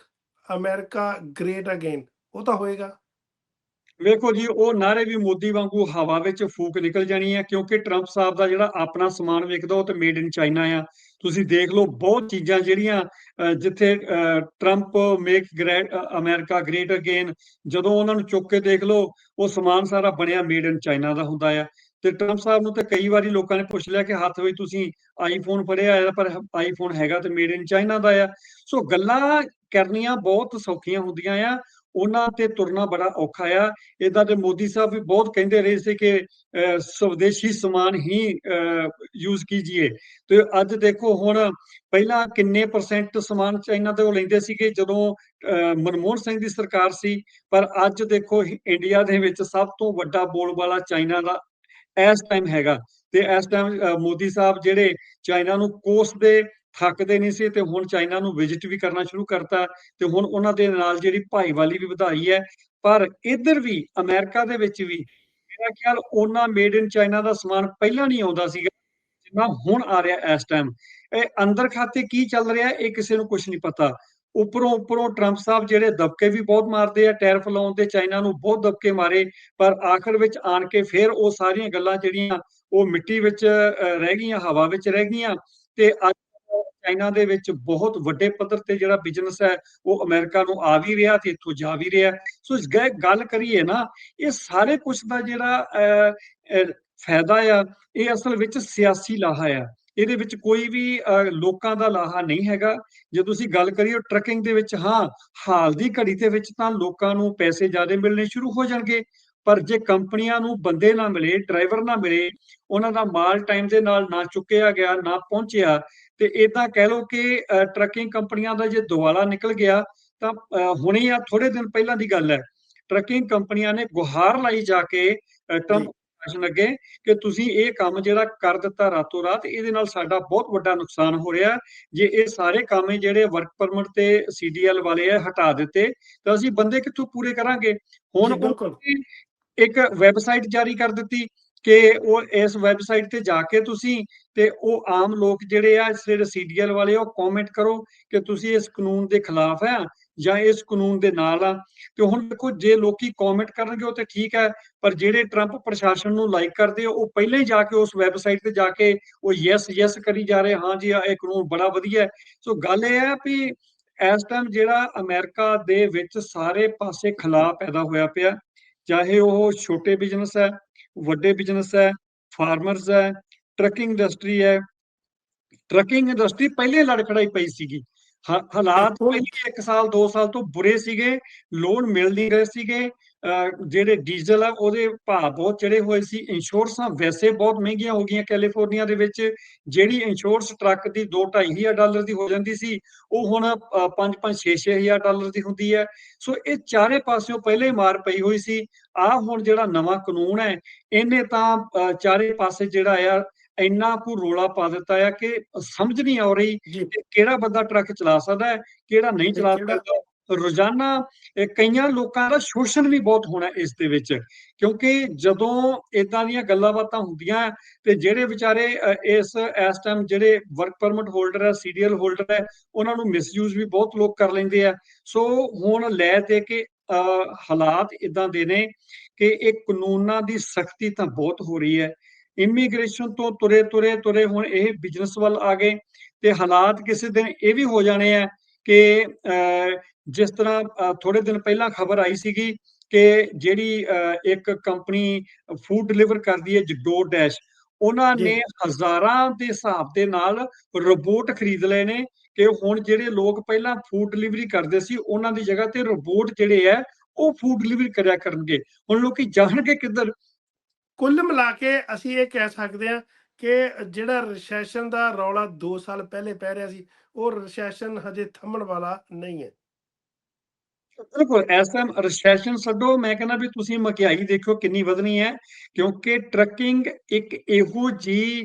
America great again ਉਹ ਤਾਂ ਹੋਏਗਾ। ਵੇਖੋ ਜੀ ਉਹ ਨਾਰੇ ਵੀ ਮੋਦੀ ਵਾਂਗੂ ਹਵਾ ਵਿੱਚ ਫੂਕ ਨਿਕਲ ਜਾਣੀ ਹੈ ਕਿਉਂਕਿ ਟਰੰਪ ਸਾਹਿਬ ਦਾ ਜਿਹੜਾ ਆਪਣਾ ਸਮਾਨ ਵੇਖਦਾ ਉਹ ਤੇ ਮੇਡ ਇਨ ਚਾਈਨਾ ਆ। ਤੁਸੀਂ ਦੇਖ ਲਓ ਬਹੁਤ ਚੀਜ਼ਾਂ ਜਿਹੜੀਆਂ ਜਿੱਥੇ ਅਹ, Trump make great America great again ਜਦੋਂ ਉਹਨਾਂ ਨੂੰ ਚੁੱਕ ਕੇ ਦੇਖ ਲਓ ਉਹ ਸਮਾਨ ਸਾਰਾ ਬਣਿਆ ਮੇਡ ਇਨ ਚਾਈਨਾ ਦਾ ਹੁੰਦਾ ਆ। ਤੇ ਟਰੰਪ ਸਾਹਿਬ ਨੂੰ ਤਾਂ ਕਈ ਵਾਰੀ ਲੋਕਾਂ ਨੇ ਪੁੱਛ ਲਿਆ ਕਿ ਹੱਥ ਵਿੱਚ ਤੁਸੀਂ ਆਈਫੋਨ ਫੜਿਆ ਆ ਪਰ ਆਈਫੋਨ ਹੈਗਾ ਤੇ ਮੇਡ ਇਨ ਚਾਈਨਾ ਦਾ ਆ। ਸੋ ਗੱਲਾਂ ਕਰਨੀਆਂ ਬਹੁਤ ਸੌਖੀਆਂ ਹੁੰਦੀਆਂ ਆ ਉਹਨਾਂ ਤੇ ਤੁਰਨਾ ਬੜਾ ਔਖਾ ਆ। ਇਦਾਂ ਤੇ ਮੋਦੀ ਸਾਹਿਬ ਵੀ ਬਹੁਤ ਕਹਿੰਦੇ ਰਹੇ ਸੀ ਕਿ ਸਵਦੇਸ਼ੀ ਸਮਾਨ ਹੀ ਯੂਜ਼ ਕੀਜੀਏ। ਤੇ ਅੱਜ ਦੇਖੋ ਹੁਣ ਪਹਿਲਾਂ ਕਿੰਨੇ ਪਰਸੈਂਟ ਸਮਾਨ ਚਾਈਨਾ ਤੋਂ ਲੈਂਦੇ ਸੀਗੇ ਜਦੋਂ ਅਹ, ਮਨਮੋਹਨ ਸਿੰਘ ਦੀ ਸਰਕਾਰ ਸੀ। ਪਰ ਅੱਜ ਦੇਖੋ ਇੰਡੀਆ ਦੇ ਵਿੱਚ ਸਭ ਤੋਂ ਵੱਡਾ ਬੋਲਬਾਲਾ ਚਾਈਨਾ ਦਾ ਇਸ ਟਾਈਮ ਹੈਗਾ। ਤੇ ਇਸ ਟਾਈਮ ਮੋਦੀ ਸਾਹਿਬ ਜਿਹੜੇ ਚਾਈਨਾ ਨੂੰ ਕੋਸ ਦੇ ਥੱਕਦੇ ਨਹੀਂ ਸੀ ਤੇ ਹੁਣ ਚਾਈਨਾ ਨੂੰ ਵਿਜ਼ਿਟ ਵੀ ਕਰਨਾ ਸ਼ੁਰੂ ਕਰਤਾ ਤੇ ਹੁਣ ਉਹਨਾਂ ਦੇ ਨਾਲ ਜਿਹੜੀ ਭਾਈਵਾਲੀ ਵੀ ਵਧਾਈ ਹੈ। ਪਰ ਇੱਧਰ ਵੀ, ਅਮਰੀਕਾ ਦੇ ਵਿੱਚ ਵੀ ਮੇਰਾ ਖਿਆਲ ਉਹਨਾਂ ਮੇਡ ਇਨ ਚਾਈਨਾ ਦਾ ਸਮਾਨ ਪਹਿਲਾਂ ਨਹੀਂ ਆਉਂਦਾ ਸੀਗਾ, ਜਿੰਨਾ ਹੁਣ ਆ ਰਿਹਾ ਇਸ ਟਾਈਮ ਇਹ ਅੰਦਰ ਖਾਤੇ ਕੀ ਚੱਲ ਰਿਹਾ ਇਹ ਕਿਸੇ ਨੂੰ ਕੁਝ ਨਹੀਂ ਪਤਾ। ਉੱਪਰੋਂ ਉੱਪਰੋਂ ਟਰੰਪ ਸਾਹਿਬ ਜਿਹੜੇ ਦਬਕੇ ਵੀ ਬਹੁਤ ਮਾਰਦੇ ਆ, ਟੈਰਿਫ ਲਾਉਣ ਦੇ ਚਾਈਨਾ ਨੂੰ ਬਹੁਤ ਦਬਕੇ ਮਾਰੇ, ਪਰ ਆਖਰ ਵਿੱਚ ਆਣ ਕੇ ਫਿਰ ਉਹ ਸਾਰੀਆਂ ਗੱਲਾਂ ਜਿਹੜੀਆਂ ਉਹ ਮਿੱਟੀ ਵਿੱਚ ਰਹਿ ਗਈਆਂ, ਹਵਾ ਵਿੱਚ ਰਹਿ ਗਈਆਂ ਤੇ ਅੱਜ ਚਾਈਨਾ ਦੇ ਵਿੱਚ ਬਹੁਤ ਵੱਡੇ ਪੱਧਰ ਤੇ ਜਿਹੜਾ ਬਿਜ਼ਨਸ ਹੈ, ਉਹ ਅਮਰੀਕਾ ਨੂੰ ਆ ਵੀ ਰਿਹਾ ਤੇ ਇੱਥੋਂ ਜਾ ਵੀ ਰਿਹਾ। ਸੋ ਇਸ ਗੱਲ ਕਰੀਏ ਨਾ, ਇਹ ਸਾਰੇ ਕੁਝ ਦਾ ਜਿਹੜਾ ਫਾਇਦਾ ਆ, ਇਹ ਅਸਲ ਵਿੱਚ ਸਿਆਸੀ ਲਾਹਾ ਆ। ਇਹਦੇ ਵਿੱਚ ਕੋਈ ਵੀ ਲੋਕਾਂ ਦਾ ਲਾਹਾ ਨਹੀਂ ਹੈਗਾ। ਜੇ ਤੁਸੀਂ ਗੱਲ ਕਰੀਏ ਟਰੱਕਿੰਗ ਦੇ ਵਿੱਚ, ਹਾਂ, ਹਾਲ ਦੀ ਘੜੀ ਦੇ ਵਿੱਚ ਤਾਂ ਲੋਕਾਂ ਨੂੰ ਪੈਸੇ ਜ਼ਿਆਦਾ ਮਿਲਣੇ ਸ਼ੁਰੂ ਹੋ ਜਾਣਗੇ, ਪਰ ਜੇ ਕੰਪਨੀਆਂ ਨੂੰ ਬੰਦੇ ਨਾ ਮਿਲੇ, ਡਰਾਈਵਰ ਨਾ ਮਿਲੇ, ਉਹਨਾਂ ਦਾ ਮਾਲ ਟਾਈਮ ਦੇ ਨਾਲ ਨਾ ਚੁੱਕਿਆ ਗਿਆ, ਨਾ ਪਹੁੰਚਿਆ ਤੇ ਇਦਾਂ ਕਹਿ ਲਓ ਕਿ ਟਰੱਕਿੰਗ ਕੰਪਨੀਆਂ ਦਾ ਜੇ ਦੁਆਲਾ ਨਿਕਲ ਗਿਆ ਤਾਂ ਹੁਣੇ ਆ ਥੋੜੇ ਦਿਨ ਪਹਿਲਾਂ ਦੀ ਗੱਲ ਹੈ। ਟਰੱਕਿੰਗ ਕੰਪਨੀਆਂ ਨੇ ਗੁਹਾਰ ਲਾਈ ਜਾ ਕੇ ਟਰੰਪ ਪ੍ਰਸ਼ਾਸਨ ਅੱਗੇ ਕਿ ਤੁਸੀਂ ਇਹ ਕੰਮ ਜਿਹੜਾ ਕਰ ਦਿੱਤਾ ਰਾਤੋਂ ਰਾਤ ਇਹਦੇ ਨਾਲ ਸਾਡਾ ਬਹੁਤ ਵੱਡਾ ਨੁਕਸਾਨ ਹੋ ਰਿਹਾ। ਜੇ ਇਹ ਸਾਰੇ ਕੰਮ ਜਿਹੜੇ ਵਰਕ ਪਰਮਿਟ ਤੇ ਸੀਡੀਐਲ ਵਾਲੇ ਆ ਹਟਾ ਦਿੱਤੇ ਤਾਂ ਅਸੀਂ ਬੰਦੇ ਕਿੱਥੋਂ ਪੂਰੇ ਕਰਾਂਗੇ? ਹੁਣ ਇੱਕ ਵੈਬਸਾਈਟ ਜਾਰੀ ਕਰ ਦਿੱਤੀ ਕਿ ਉਹ ਇਸ ਵੈਬਸਾਈਟ ਤੇ ਜਾ ਕੇ ਤੁਸੀਂ ਤੇ ਉਹ ਆਮ ਲੋਕ ਜਿਹੜੇ ਆ ਜਿਹੜੇ ਸੀਡੀਐਲ ਵਾਲੇ ਆ, ਉਹ ਕਮੈਂਟ ਕਰੋ ਕਿ ਤੁਸੀਂ ਇਸ ਕਾਨੂੰਨ ਦੇ ਖਿਲਾਫ ਹੈ ਜਾਂ ਇਸ ਕਾਨੂੰਨ ਦੇ ਨਾਲ ਆ। ਤੇ ਹੁਣ ਦੇਖੋ ਜੇ ਲੋਕੀ ਕਮੈਂਟ ਕਰਨਗੇ ਉਹ ਤੇ ਠੀਕ ਹੈ ਪਰ ਜਿਹੜੇ ਟਰੰਪ ਪ੍ਰਸ਼ਾਸਨ ਨੂੰ ਲਾਈਕ ਕਰਦੇ ਉਹ ਪਹਿਲਾਂ ਹੀ ਜਾ ਕੇ ਉਸ ਵੈਬਸਾਈਟ ਤੇ ਜਾ ਕੇ ਉਹ ਯੈਸ ਯੈਸ ਕਰੀ ਜਾ ਰਹੇ ਹਾਂ ਜੀ ਇਹ ਕਾਨੂੰਨ ਬੜਾ ਵਧੀਆ ਸੋ ਗੱਲ ਇਹ ਹੈ ਵੀ ਇਸ ਟਾਈਮ ਜਿਹੜਾ ਅਮਰੀਕਾ ਦੇ ਵਿੱਚ ਸਾਰੇ ਪਾਸੇ ਖਲਾ ਪੈਦਾ ਹੋਇਆ ਪਿਆ ਚਾਹੇ ਉਹ ਛੋਟੇ ਬਿਜ਼ਨਸ ਹੈ ਵੱਡੇ ਬਿਜ਼ਨਸ ਹੈ ਫਾਰਮਰਸ ਹੈ ਟਰੱਕਿੰਗ ਇੰਡਸਟਰੀ ਹੈ। ਟਰੱਕਿੰਗ ਇੰਡਸਟਰੀ ਪਹਿਲੇ ਲੜਖੜਾਈ ਪਈ ਸੀਗੀ। ਹਾਲਾਤ। ਪਹਿਲੇ 1 ਸਾਲ 2 ਸਾਲ ਤੋਂ ਬੁਰੇ ਸੀਗੇ ਲੋਨ ਮਿਲ ਨਹੀਂ ਰਹੇ ਸੀਗੇ। ਜਿਹੜੇ ਡੀਜ਼ਲ ਆ ਉਹਦੇ ਭਾਅ ਬਹੁਤ ਚੜੇ ਹੋਏ ਸੀ। ਇੰਸ਼ੋਰੈਂਸਾਂ ਵੈਸੇ ਬਹੁਤ ਮਹਿੰਗੀਆਂ ਹੋ ਗਈਆਂ ਕੈਲੀਫੋਰਨੀਆ ਦੇ ਵਿੱਚ। ਜਿਹੜੀ ਇੰਸ਼ੋਰੈਂਸ ਟਰੱਕ ਦੀ 2 ਹਜ਼ਾਰ ਡਾਲਰ ਦੀ ਹੋ ਜਾਂਦੀ ਸੀ ਉਹ ਹੁਣ 5 5 6 ਹਜ਼ਾਰ ਡਾਲਰ ਦੀ ਹੁੰਦੀ ਹੈ। ਸੋ ਇਹ ਚਾਰੇ ਪਾਸਿਓਂ ਪਹਿਲੇ ਮਾਰ ਪਈ ਹੋਈ ਸੀ। ਆ ਹੁਣ ਜਿਹੜਾ ਨਵਾਂ ਕਾਨੂੰਨ ਹੈ ਇਹਨੇ ਤਾਂ ਚਾਰੇ ਪਾਸੇ ਜਿਹੜਾ ਆ ਇੰਨਾ ਕੁ ਰੋਲਾ ਪਾ ਦਿੱਤਾ ਆ ਕਿ ਸਮਝ ਨਹੀਂ ਆ ਰਹੀ ਕਿ ਕਿਹੜਾ ਬੰਦਾ ਟਰੱਕ ਚਲਾ ਸਕਦਾ ਹੈ ਕਿਹੜਾ ਨਹੀਂ ਚਲਾ ਸਕਦਾ। ਰੋਜ਼ਾਨਾ ਕਈਆਂ ਲੋਕਾਂ ਦਾ ਸ਼ੋਸ਼ਣ ਵੀ ਬਹੁਤ ਹੋਣਾ ਇਸ ਦੇ ਵਿੱਚ ਕਿਉਂਕਿ ਜਦੋਂ ਇਦਾਂ ਦੀਆਂ ਗੱਲਾਂ ਬਾਤਾਂ ਹੁੰਦੀਆਂ ਤੇ ਜਿਹੜੇ ਵਿਚਾਰੇ ਇਸ ਇਸ ਟਾਈਮ ਜਿਹੜੇ ਵਰਕ ਪਰਮਿਟ ਹੋਲਡਰ ਹੈ ਸੀਡੀਐਲ ਹੋਲਡਰ ਹੈ ਉਹਨਾਂ ਨੂੰ ਮਿਸਯੂਜ਼ ਵੀ ਬਹੁਤ ਲੋਕ ਕਰ ਲੈਂਦੇ ਆ। ਸੋ ਹੁਣ ਲੈ ਦੇ ਕੇ ਅ, ਹਾਲਾਤ ਇਦਾਂ ਦੇ ਨੇ ਕਿ ਇਹ ਕਾਨੂੰਨਾਂ ਦੀ ਸਖਤੀ ਤਾਂ ਬਹੁਤ ਹੋ ਰਹੀ ਹੈ। ਇਮੀਗ੍ਰੇਸ਼ਨ ਤੋਂ ਤੁਰੇ ਤੁਰੇ ਤੁਰੇ ਹੁਣ ਇਹ ਬਿਜ਼ਨਸ ਵੱਲ ਆ ਗਏ ਤੇ ਹਾਲਾਤ ਕਿਸੇ ਦਿਨ ਇਹ ਵੀ ਹੋ ਜਾਣੇ ਆ ਕਿ ਅ, ਜਿਸ ਤਰ੍ਹਾਂ ਥੋੜੇ ਦਿਨ ਪਹਿਲਾਂ ਖਬਰ ਆਈ ਸੀਗੀ ਕਿ ਜਿਹੜੀ ਇੱਕ ਕੰਪਨੀ ਫੂਡ ਡਿਲੀਵਰ ਕਰਦੀ ਹੈ ਜਡੋਰ ਡੈਸ਼ ਉਹਨਾਂ। ਨੇ ਹਜ਼ਾਰਾਂ ਦੇ ਹਿਸਾਬ ਦੇ ਨਾਲ ਰੋਬੋਟ ਖਰੀਦ ਲਏ ਨੇ ਕਿ ਹੁਣ ਜਿਹੜੇ ਲੋਕ ਪਹਿਲਾਂ ਫੂਡ ਡਿਲੀਵਰੀ ਕਰਦੇ ਸੀ ਉਹਨਾਂ ਦੀ ਜਗ੍ਹਾ ਤੇ ਰੋਬੋਟ ਜਿਹੜੇ ਆ ਉਹ ਫੂਡ ਡਿਲੀਵਰੀ ਕਰਿਆ ਕਰਨਗੇ। ਹੁਣ ਲੋਕੀ ਜਾਣਗੇ ਕਿੱਧਰ? ਕੁੱਲ ਮਿਲਾ ਕੇ ਅਸੀਂ ਇਹ ਕਹਿ ਸਕਦੇ ਹਾਂ ਕਿ ਜਿਹੜਾ ਰਿਸੈਸ਼ਨ ਦਾ ਰੌਲਾ 2 ਸਾਲ ਪਹਿਲੇ ਪੈ ਰਿਹਾ ਸੀ ਉਹ ਰਿਸੈਸ਼ਨ ਹਜੇ ਥੰਮਣ ਵਾਲਾ ਨਹੀਂ ਹੈ। ਬਿਲਕੁਲ ਇਸ ਟਾਈਮ ਰੈਸੈਸ਼ਨ ਛੱਡੋ। ਮੈਂ ਕਹਿੰਦਾ ਵੀ ਤੁਸੀਂ ਮਹਿੰਗਾਈ ਦੇਖੋ ਕਿੰਨੀ ਵਧਣੀ ਹੈ, ਕਿਉਂਕਿ ਟਰੱਕਿੰਗ ਇੱਕ ਇਹੋ ਜੀ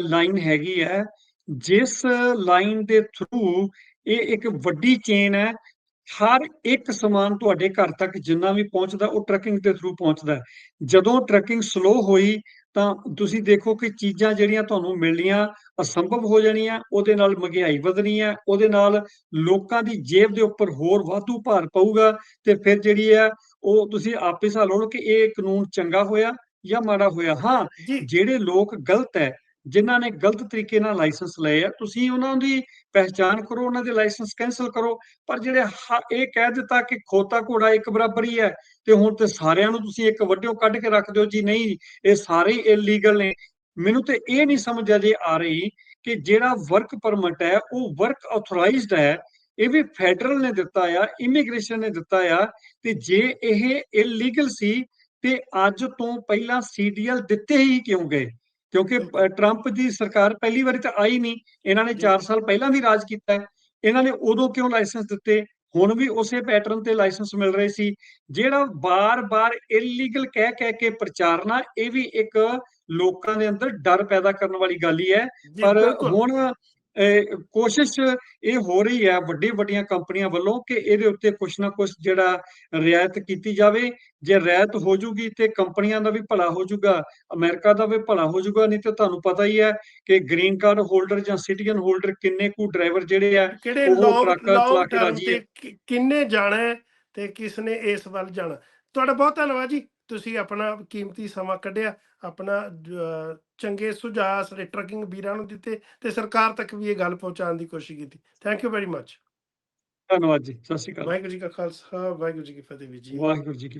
ਲਾਈਨ ਹੈਗੀ ਹੈ, ਜਿਸ ਲਾਈਨ ਦੇ ਥਰੂ ਇਹ ਇੱਕ ਵੱਡੀ ਚੇਨ ਹੈ। ਹਰ ਇੱਕ ਸਮਾਨ ਤੁਹਾਡੇ ਘਰ ਤੱਕ ਜਿੰਨਾ ਵੀ ਪਹੁੰਚਦਾ, ਉਹ ਟਰੱਕਿੰਗ ਦੇ ਥਰੂ ਪਹੁੰਚਦਾ ਜਦੋਂ ਟਰੱਕਿੰਗ ਸਲੋ ਹੋਈ ਤਾਂ ਤੁਸੀਂ ਦੇਖੋ ਕਿ ਚੀਜ਼ਾਂ ਜਿਹੜੀਆਂ ਤੁਹਾਨੂੰ ਮਿਲਣੀਆਂ ਅਸੰਭਵ ਹੋ ਜਾਣੀਆਂ ਉਹਦੇ ਨਾਲ ਮਹਿੰਗਾਈ ਵਧਣੀ ਹੈ ਉਹਦੇ ਨਾਲ ਲੋਕਾਂ ਦੀ ਜੇਬ ਦੇ ਉੱਪਰ ਹੋਰ ਵਾਧੂ ਭਾਰ ਪਊਗਾ ਤੇ ਫਿਰ ਜਿਹੜੀ ਹੈ ਉਹ ਤੁਸੀਂ ਆਪੇ ਹਿਸਾਬ ਲਾਓ ਕਿ ਇਹ ਕਾਨੂੰਨ ਚੰਗਾ ਹੋਇਆ ਜਾਂ ਮਾੜਾ ਹੋਇਆ। ਹਾਂ ਜਿਹੜੇ ਲੋਕ ਗਲਤ ਹੈ ਜਿਨ੍ਹਾਂ ਨੇ ਗਲਤ ਤਰੀਕੇ ਨਾਲ ਲਾਇਸੈਂਸ ਲਏ ਆ ਤੁਸੀਂ ਉਹਨਾਂ ਦੀ ਪਹਿਚਾਣ ਕਰੋ, ਉਹਨਾਂ ਦੇ ਲਾਇਸੈਂਸ ਕੈਨਸਲ ਕਰੋ। ਪਰ ਜਿਹੜੇ ਇਹ ਕਹਿ ਦਿੱਤਾ ਕਿ ਖੋਤਾ ਘੋੜਾ ਇੱਕ ਬਰਾਬਰ ਹੈ, ਤੇ ਹੁਣ ਤੇ ਸਾਰਿਆਂ ਨੂੰ ਤੁਸੀਂ ਇੱਕ ਵੱਡਿਓ ਕੱਢ ਕੇ ਰੱਖ ਦਿਓ। ਜੀ ਨਹੀਂ, ਇਹ ਸਾਰੇ ਇਲੀਗਲ ਨੇ। ਮੈਨੂੰ ਤੇ ਇਹ ਨਹੀਂ ਸਮਝ ਅਜੇ ਆ ਰਹੀ ਕਿ ਜਿਹੜਾ ਵਰਕ ਪਰਮਿਟ ਹੈ, ਉਹ ਵਰਕ ਆਥੋਰਾਈਜ਼ਡ ਹੈ, ਇਹ ਵੀ ਫੈਡਰਲ ਨੇ ਦਿੱਤਾ ਆ ਇਮੀਗ੍ਰੇਸ਼ਨ ਨੇ ਦਿੱਤਾ ਆ, ਤੇ ਜੇ ਇਹ ਇਲੀਗਲ ਸੀ, ਤੇ ਅੱਜ ਤੋਂ ਪਹਿਲਾਂ ਸੀਡੀਐਲ ਦਿੱਤੇ ਹੀ ਕਿਉਂ ਗਏ? ਕਿਉਂਕਿ ਟਰੰਪ ਦੀ ਸਰਕਾਰ ਪਹਿਲੀ ਵਾਰੀ ਤਾਂ ਆਈ ਨਹੀਂ। ਇਹਨਾਂ ਨੇ ਜੀ। 4 ਸਾਲ ਪਹਿਲਾਂ ਵੀ ਰਾਜ ਕੀਤਾ ਹੈ। ਇਹਨਾਂ ਨੇ ਉਦੋਂ ਕਿਉਂ ਲਾਇਸੈਂਸ ਦਿੱਤੇ? ਹੁਣ ਵੀ ਉਸੇ ਪੈਟਰਨ ਤੇ ਲਾਇਸੈਂਸ ਮਿਲ ਰਹੇ ਸੀ। ਜਿਹੜਾ ਬਾਰ-ਬਾਰ ਇਲੀਗਲ ਕਹਿ ਕਹਿ ਕੇ ਪ੍ਰਚਾਰਨਾ ਇਹ ਵੀ ਇੱਕ ਲੋਕਾਂ ਦੇ ਅੰਦਰ ਡਰ ਪੈਦਾ ਕਰਨ ਵਾਲੀ ਗੱਲ ਹੀ ਹੈ। ਪਰ ਹੁਣ ਕੋਸ਼ਿਸ਼ ਇਹ ਹੋ ਰਹੀ ਹੈ ਵੱਡੀ ਵੱਡੀਆਂ ਕੰਪਨੀਆਂ ਵੱਲੋਂ ਕਿ ਇਹਦੇ ਉੱਤੇ ਕੁਛ ਨਾ ਕੁਛ ਜਿਹੜਾ ਰਿਆਇਤ ਕੀਤੀ ਜਾਵੇ। ਜੇ ਰਿਆਇਤ ਹੋ ਜੂਗੀ ਤੇ ਕੰਪਨੀਆਂ ਦਾ ਵੀ ਭਲਾ ਹੋ ਜਾਊਗਾ ਅਮਰੀਕਾ ਦਾ ਵੀ ਭਲਾ ਹੋ ਜਾਊਗਾ ਨਹੀਂ ਤੇ ਤੁਹਾਨੂੰ ਪਤਾ ਹੀ ਹੈ ਕਿ ਗ੍ਰੀਨ ਕਾਰਡ ਹੋਲਡਰ ਜਾਂ ਸਿਟੀਜ਼ਨ ਹੋਲਡਰ ਕਿੰਨੇ ਕੁ ਡਰਾਈਵਰ ਜਿਹੜੇ ਆ ਕਿਹੜੇ ਉਹ ਟਰੱਕ ਚਲਾ ਕੇ ਰਾਜੀ ਕਿੰਨੇ ਜਾਣਾ ਤੇ ਕਿਸ ਨੇ ਇਸ ਵੱਲ ਜਾਣਾ। ਤੁਹਾਡਾ ਬਹੁਤ ਧੰਨਵਾਦ ਜੀ। ਤੁਸੀਂ ਆਪਣਾ ਕੀਮਤੀ ਸਮਾਂ ਕੱਢਿਆ ਆਪਣਾ ਚੰਗੇ ਸੁਝਾਅ ਸਾਡੇ ਟਰੱਕਿੰਗ ਵੀਰਾਂ ਨੂੰ ਦਿੱਤੇ ਤੇ ਸਰਕਾਰ ਤੱਕ ਵੀ ਇਹ ਗੱਲ ਪਹੁੰਚਾਉਣ ਦੀ ਕੋਸ਼ਿਸ਼ ਕੀਤੀ। ਥੈਂਕ ਯੂ ਵੈਰੀ ਮੱਚ ਧੰਨਵਾਦ ਜੀ ਸਤਿ ਸ਼੍ਰੀ ਅਕਾਲ। ਵਾਹਿਗੁਰੂ ਜੀ ਕਾ ਖਾਲਸਾ ਵਾਹਿਗੁਰੂ ਜੀ ਕੀ ਫਤਿਹ ਜੀ। ਵਾਹਿਗੁਰੂ ਜੀ ਕੀ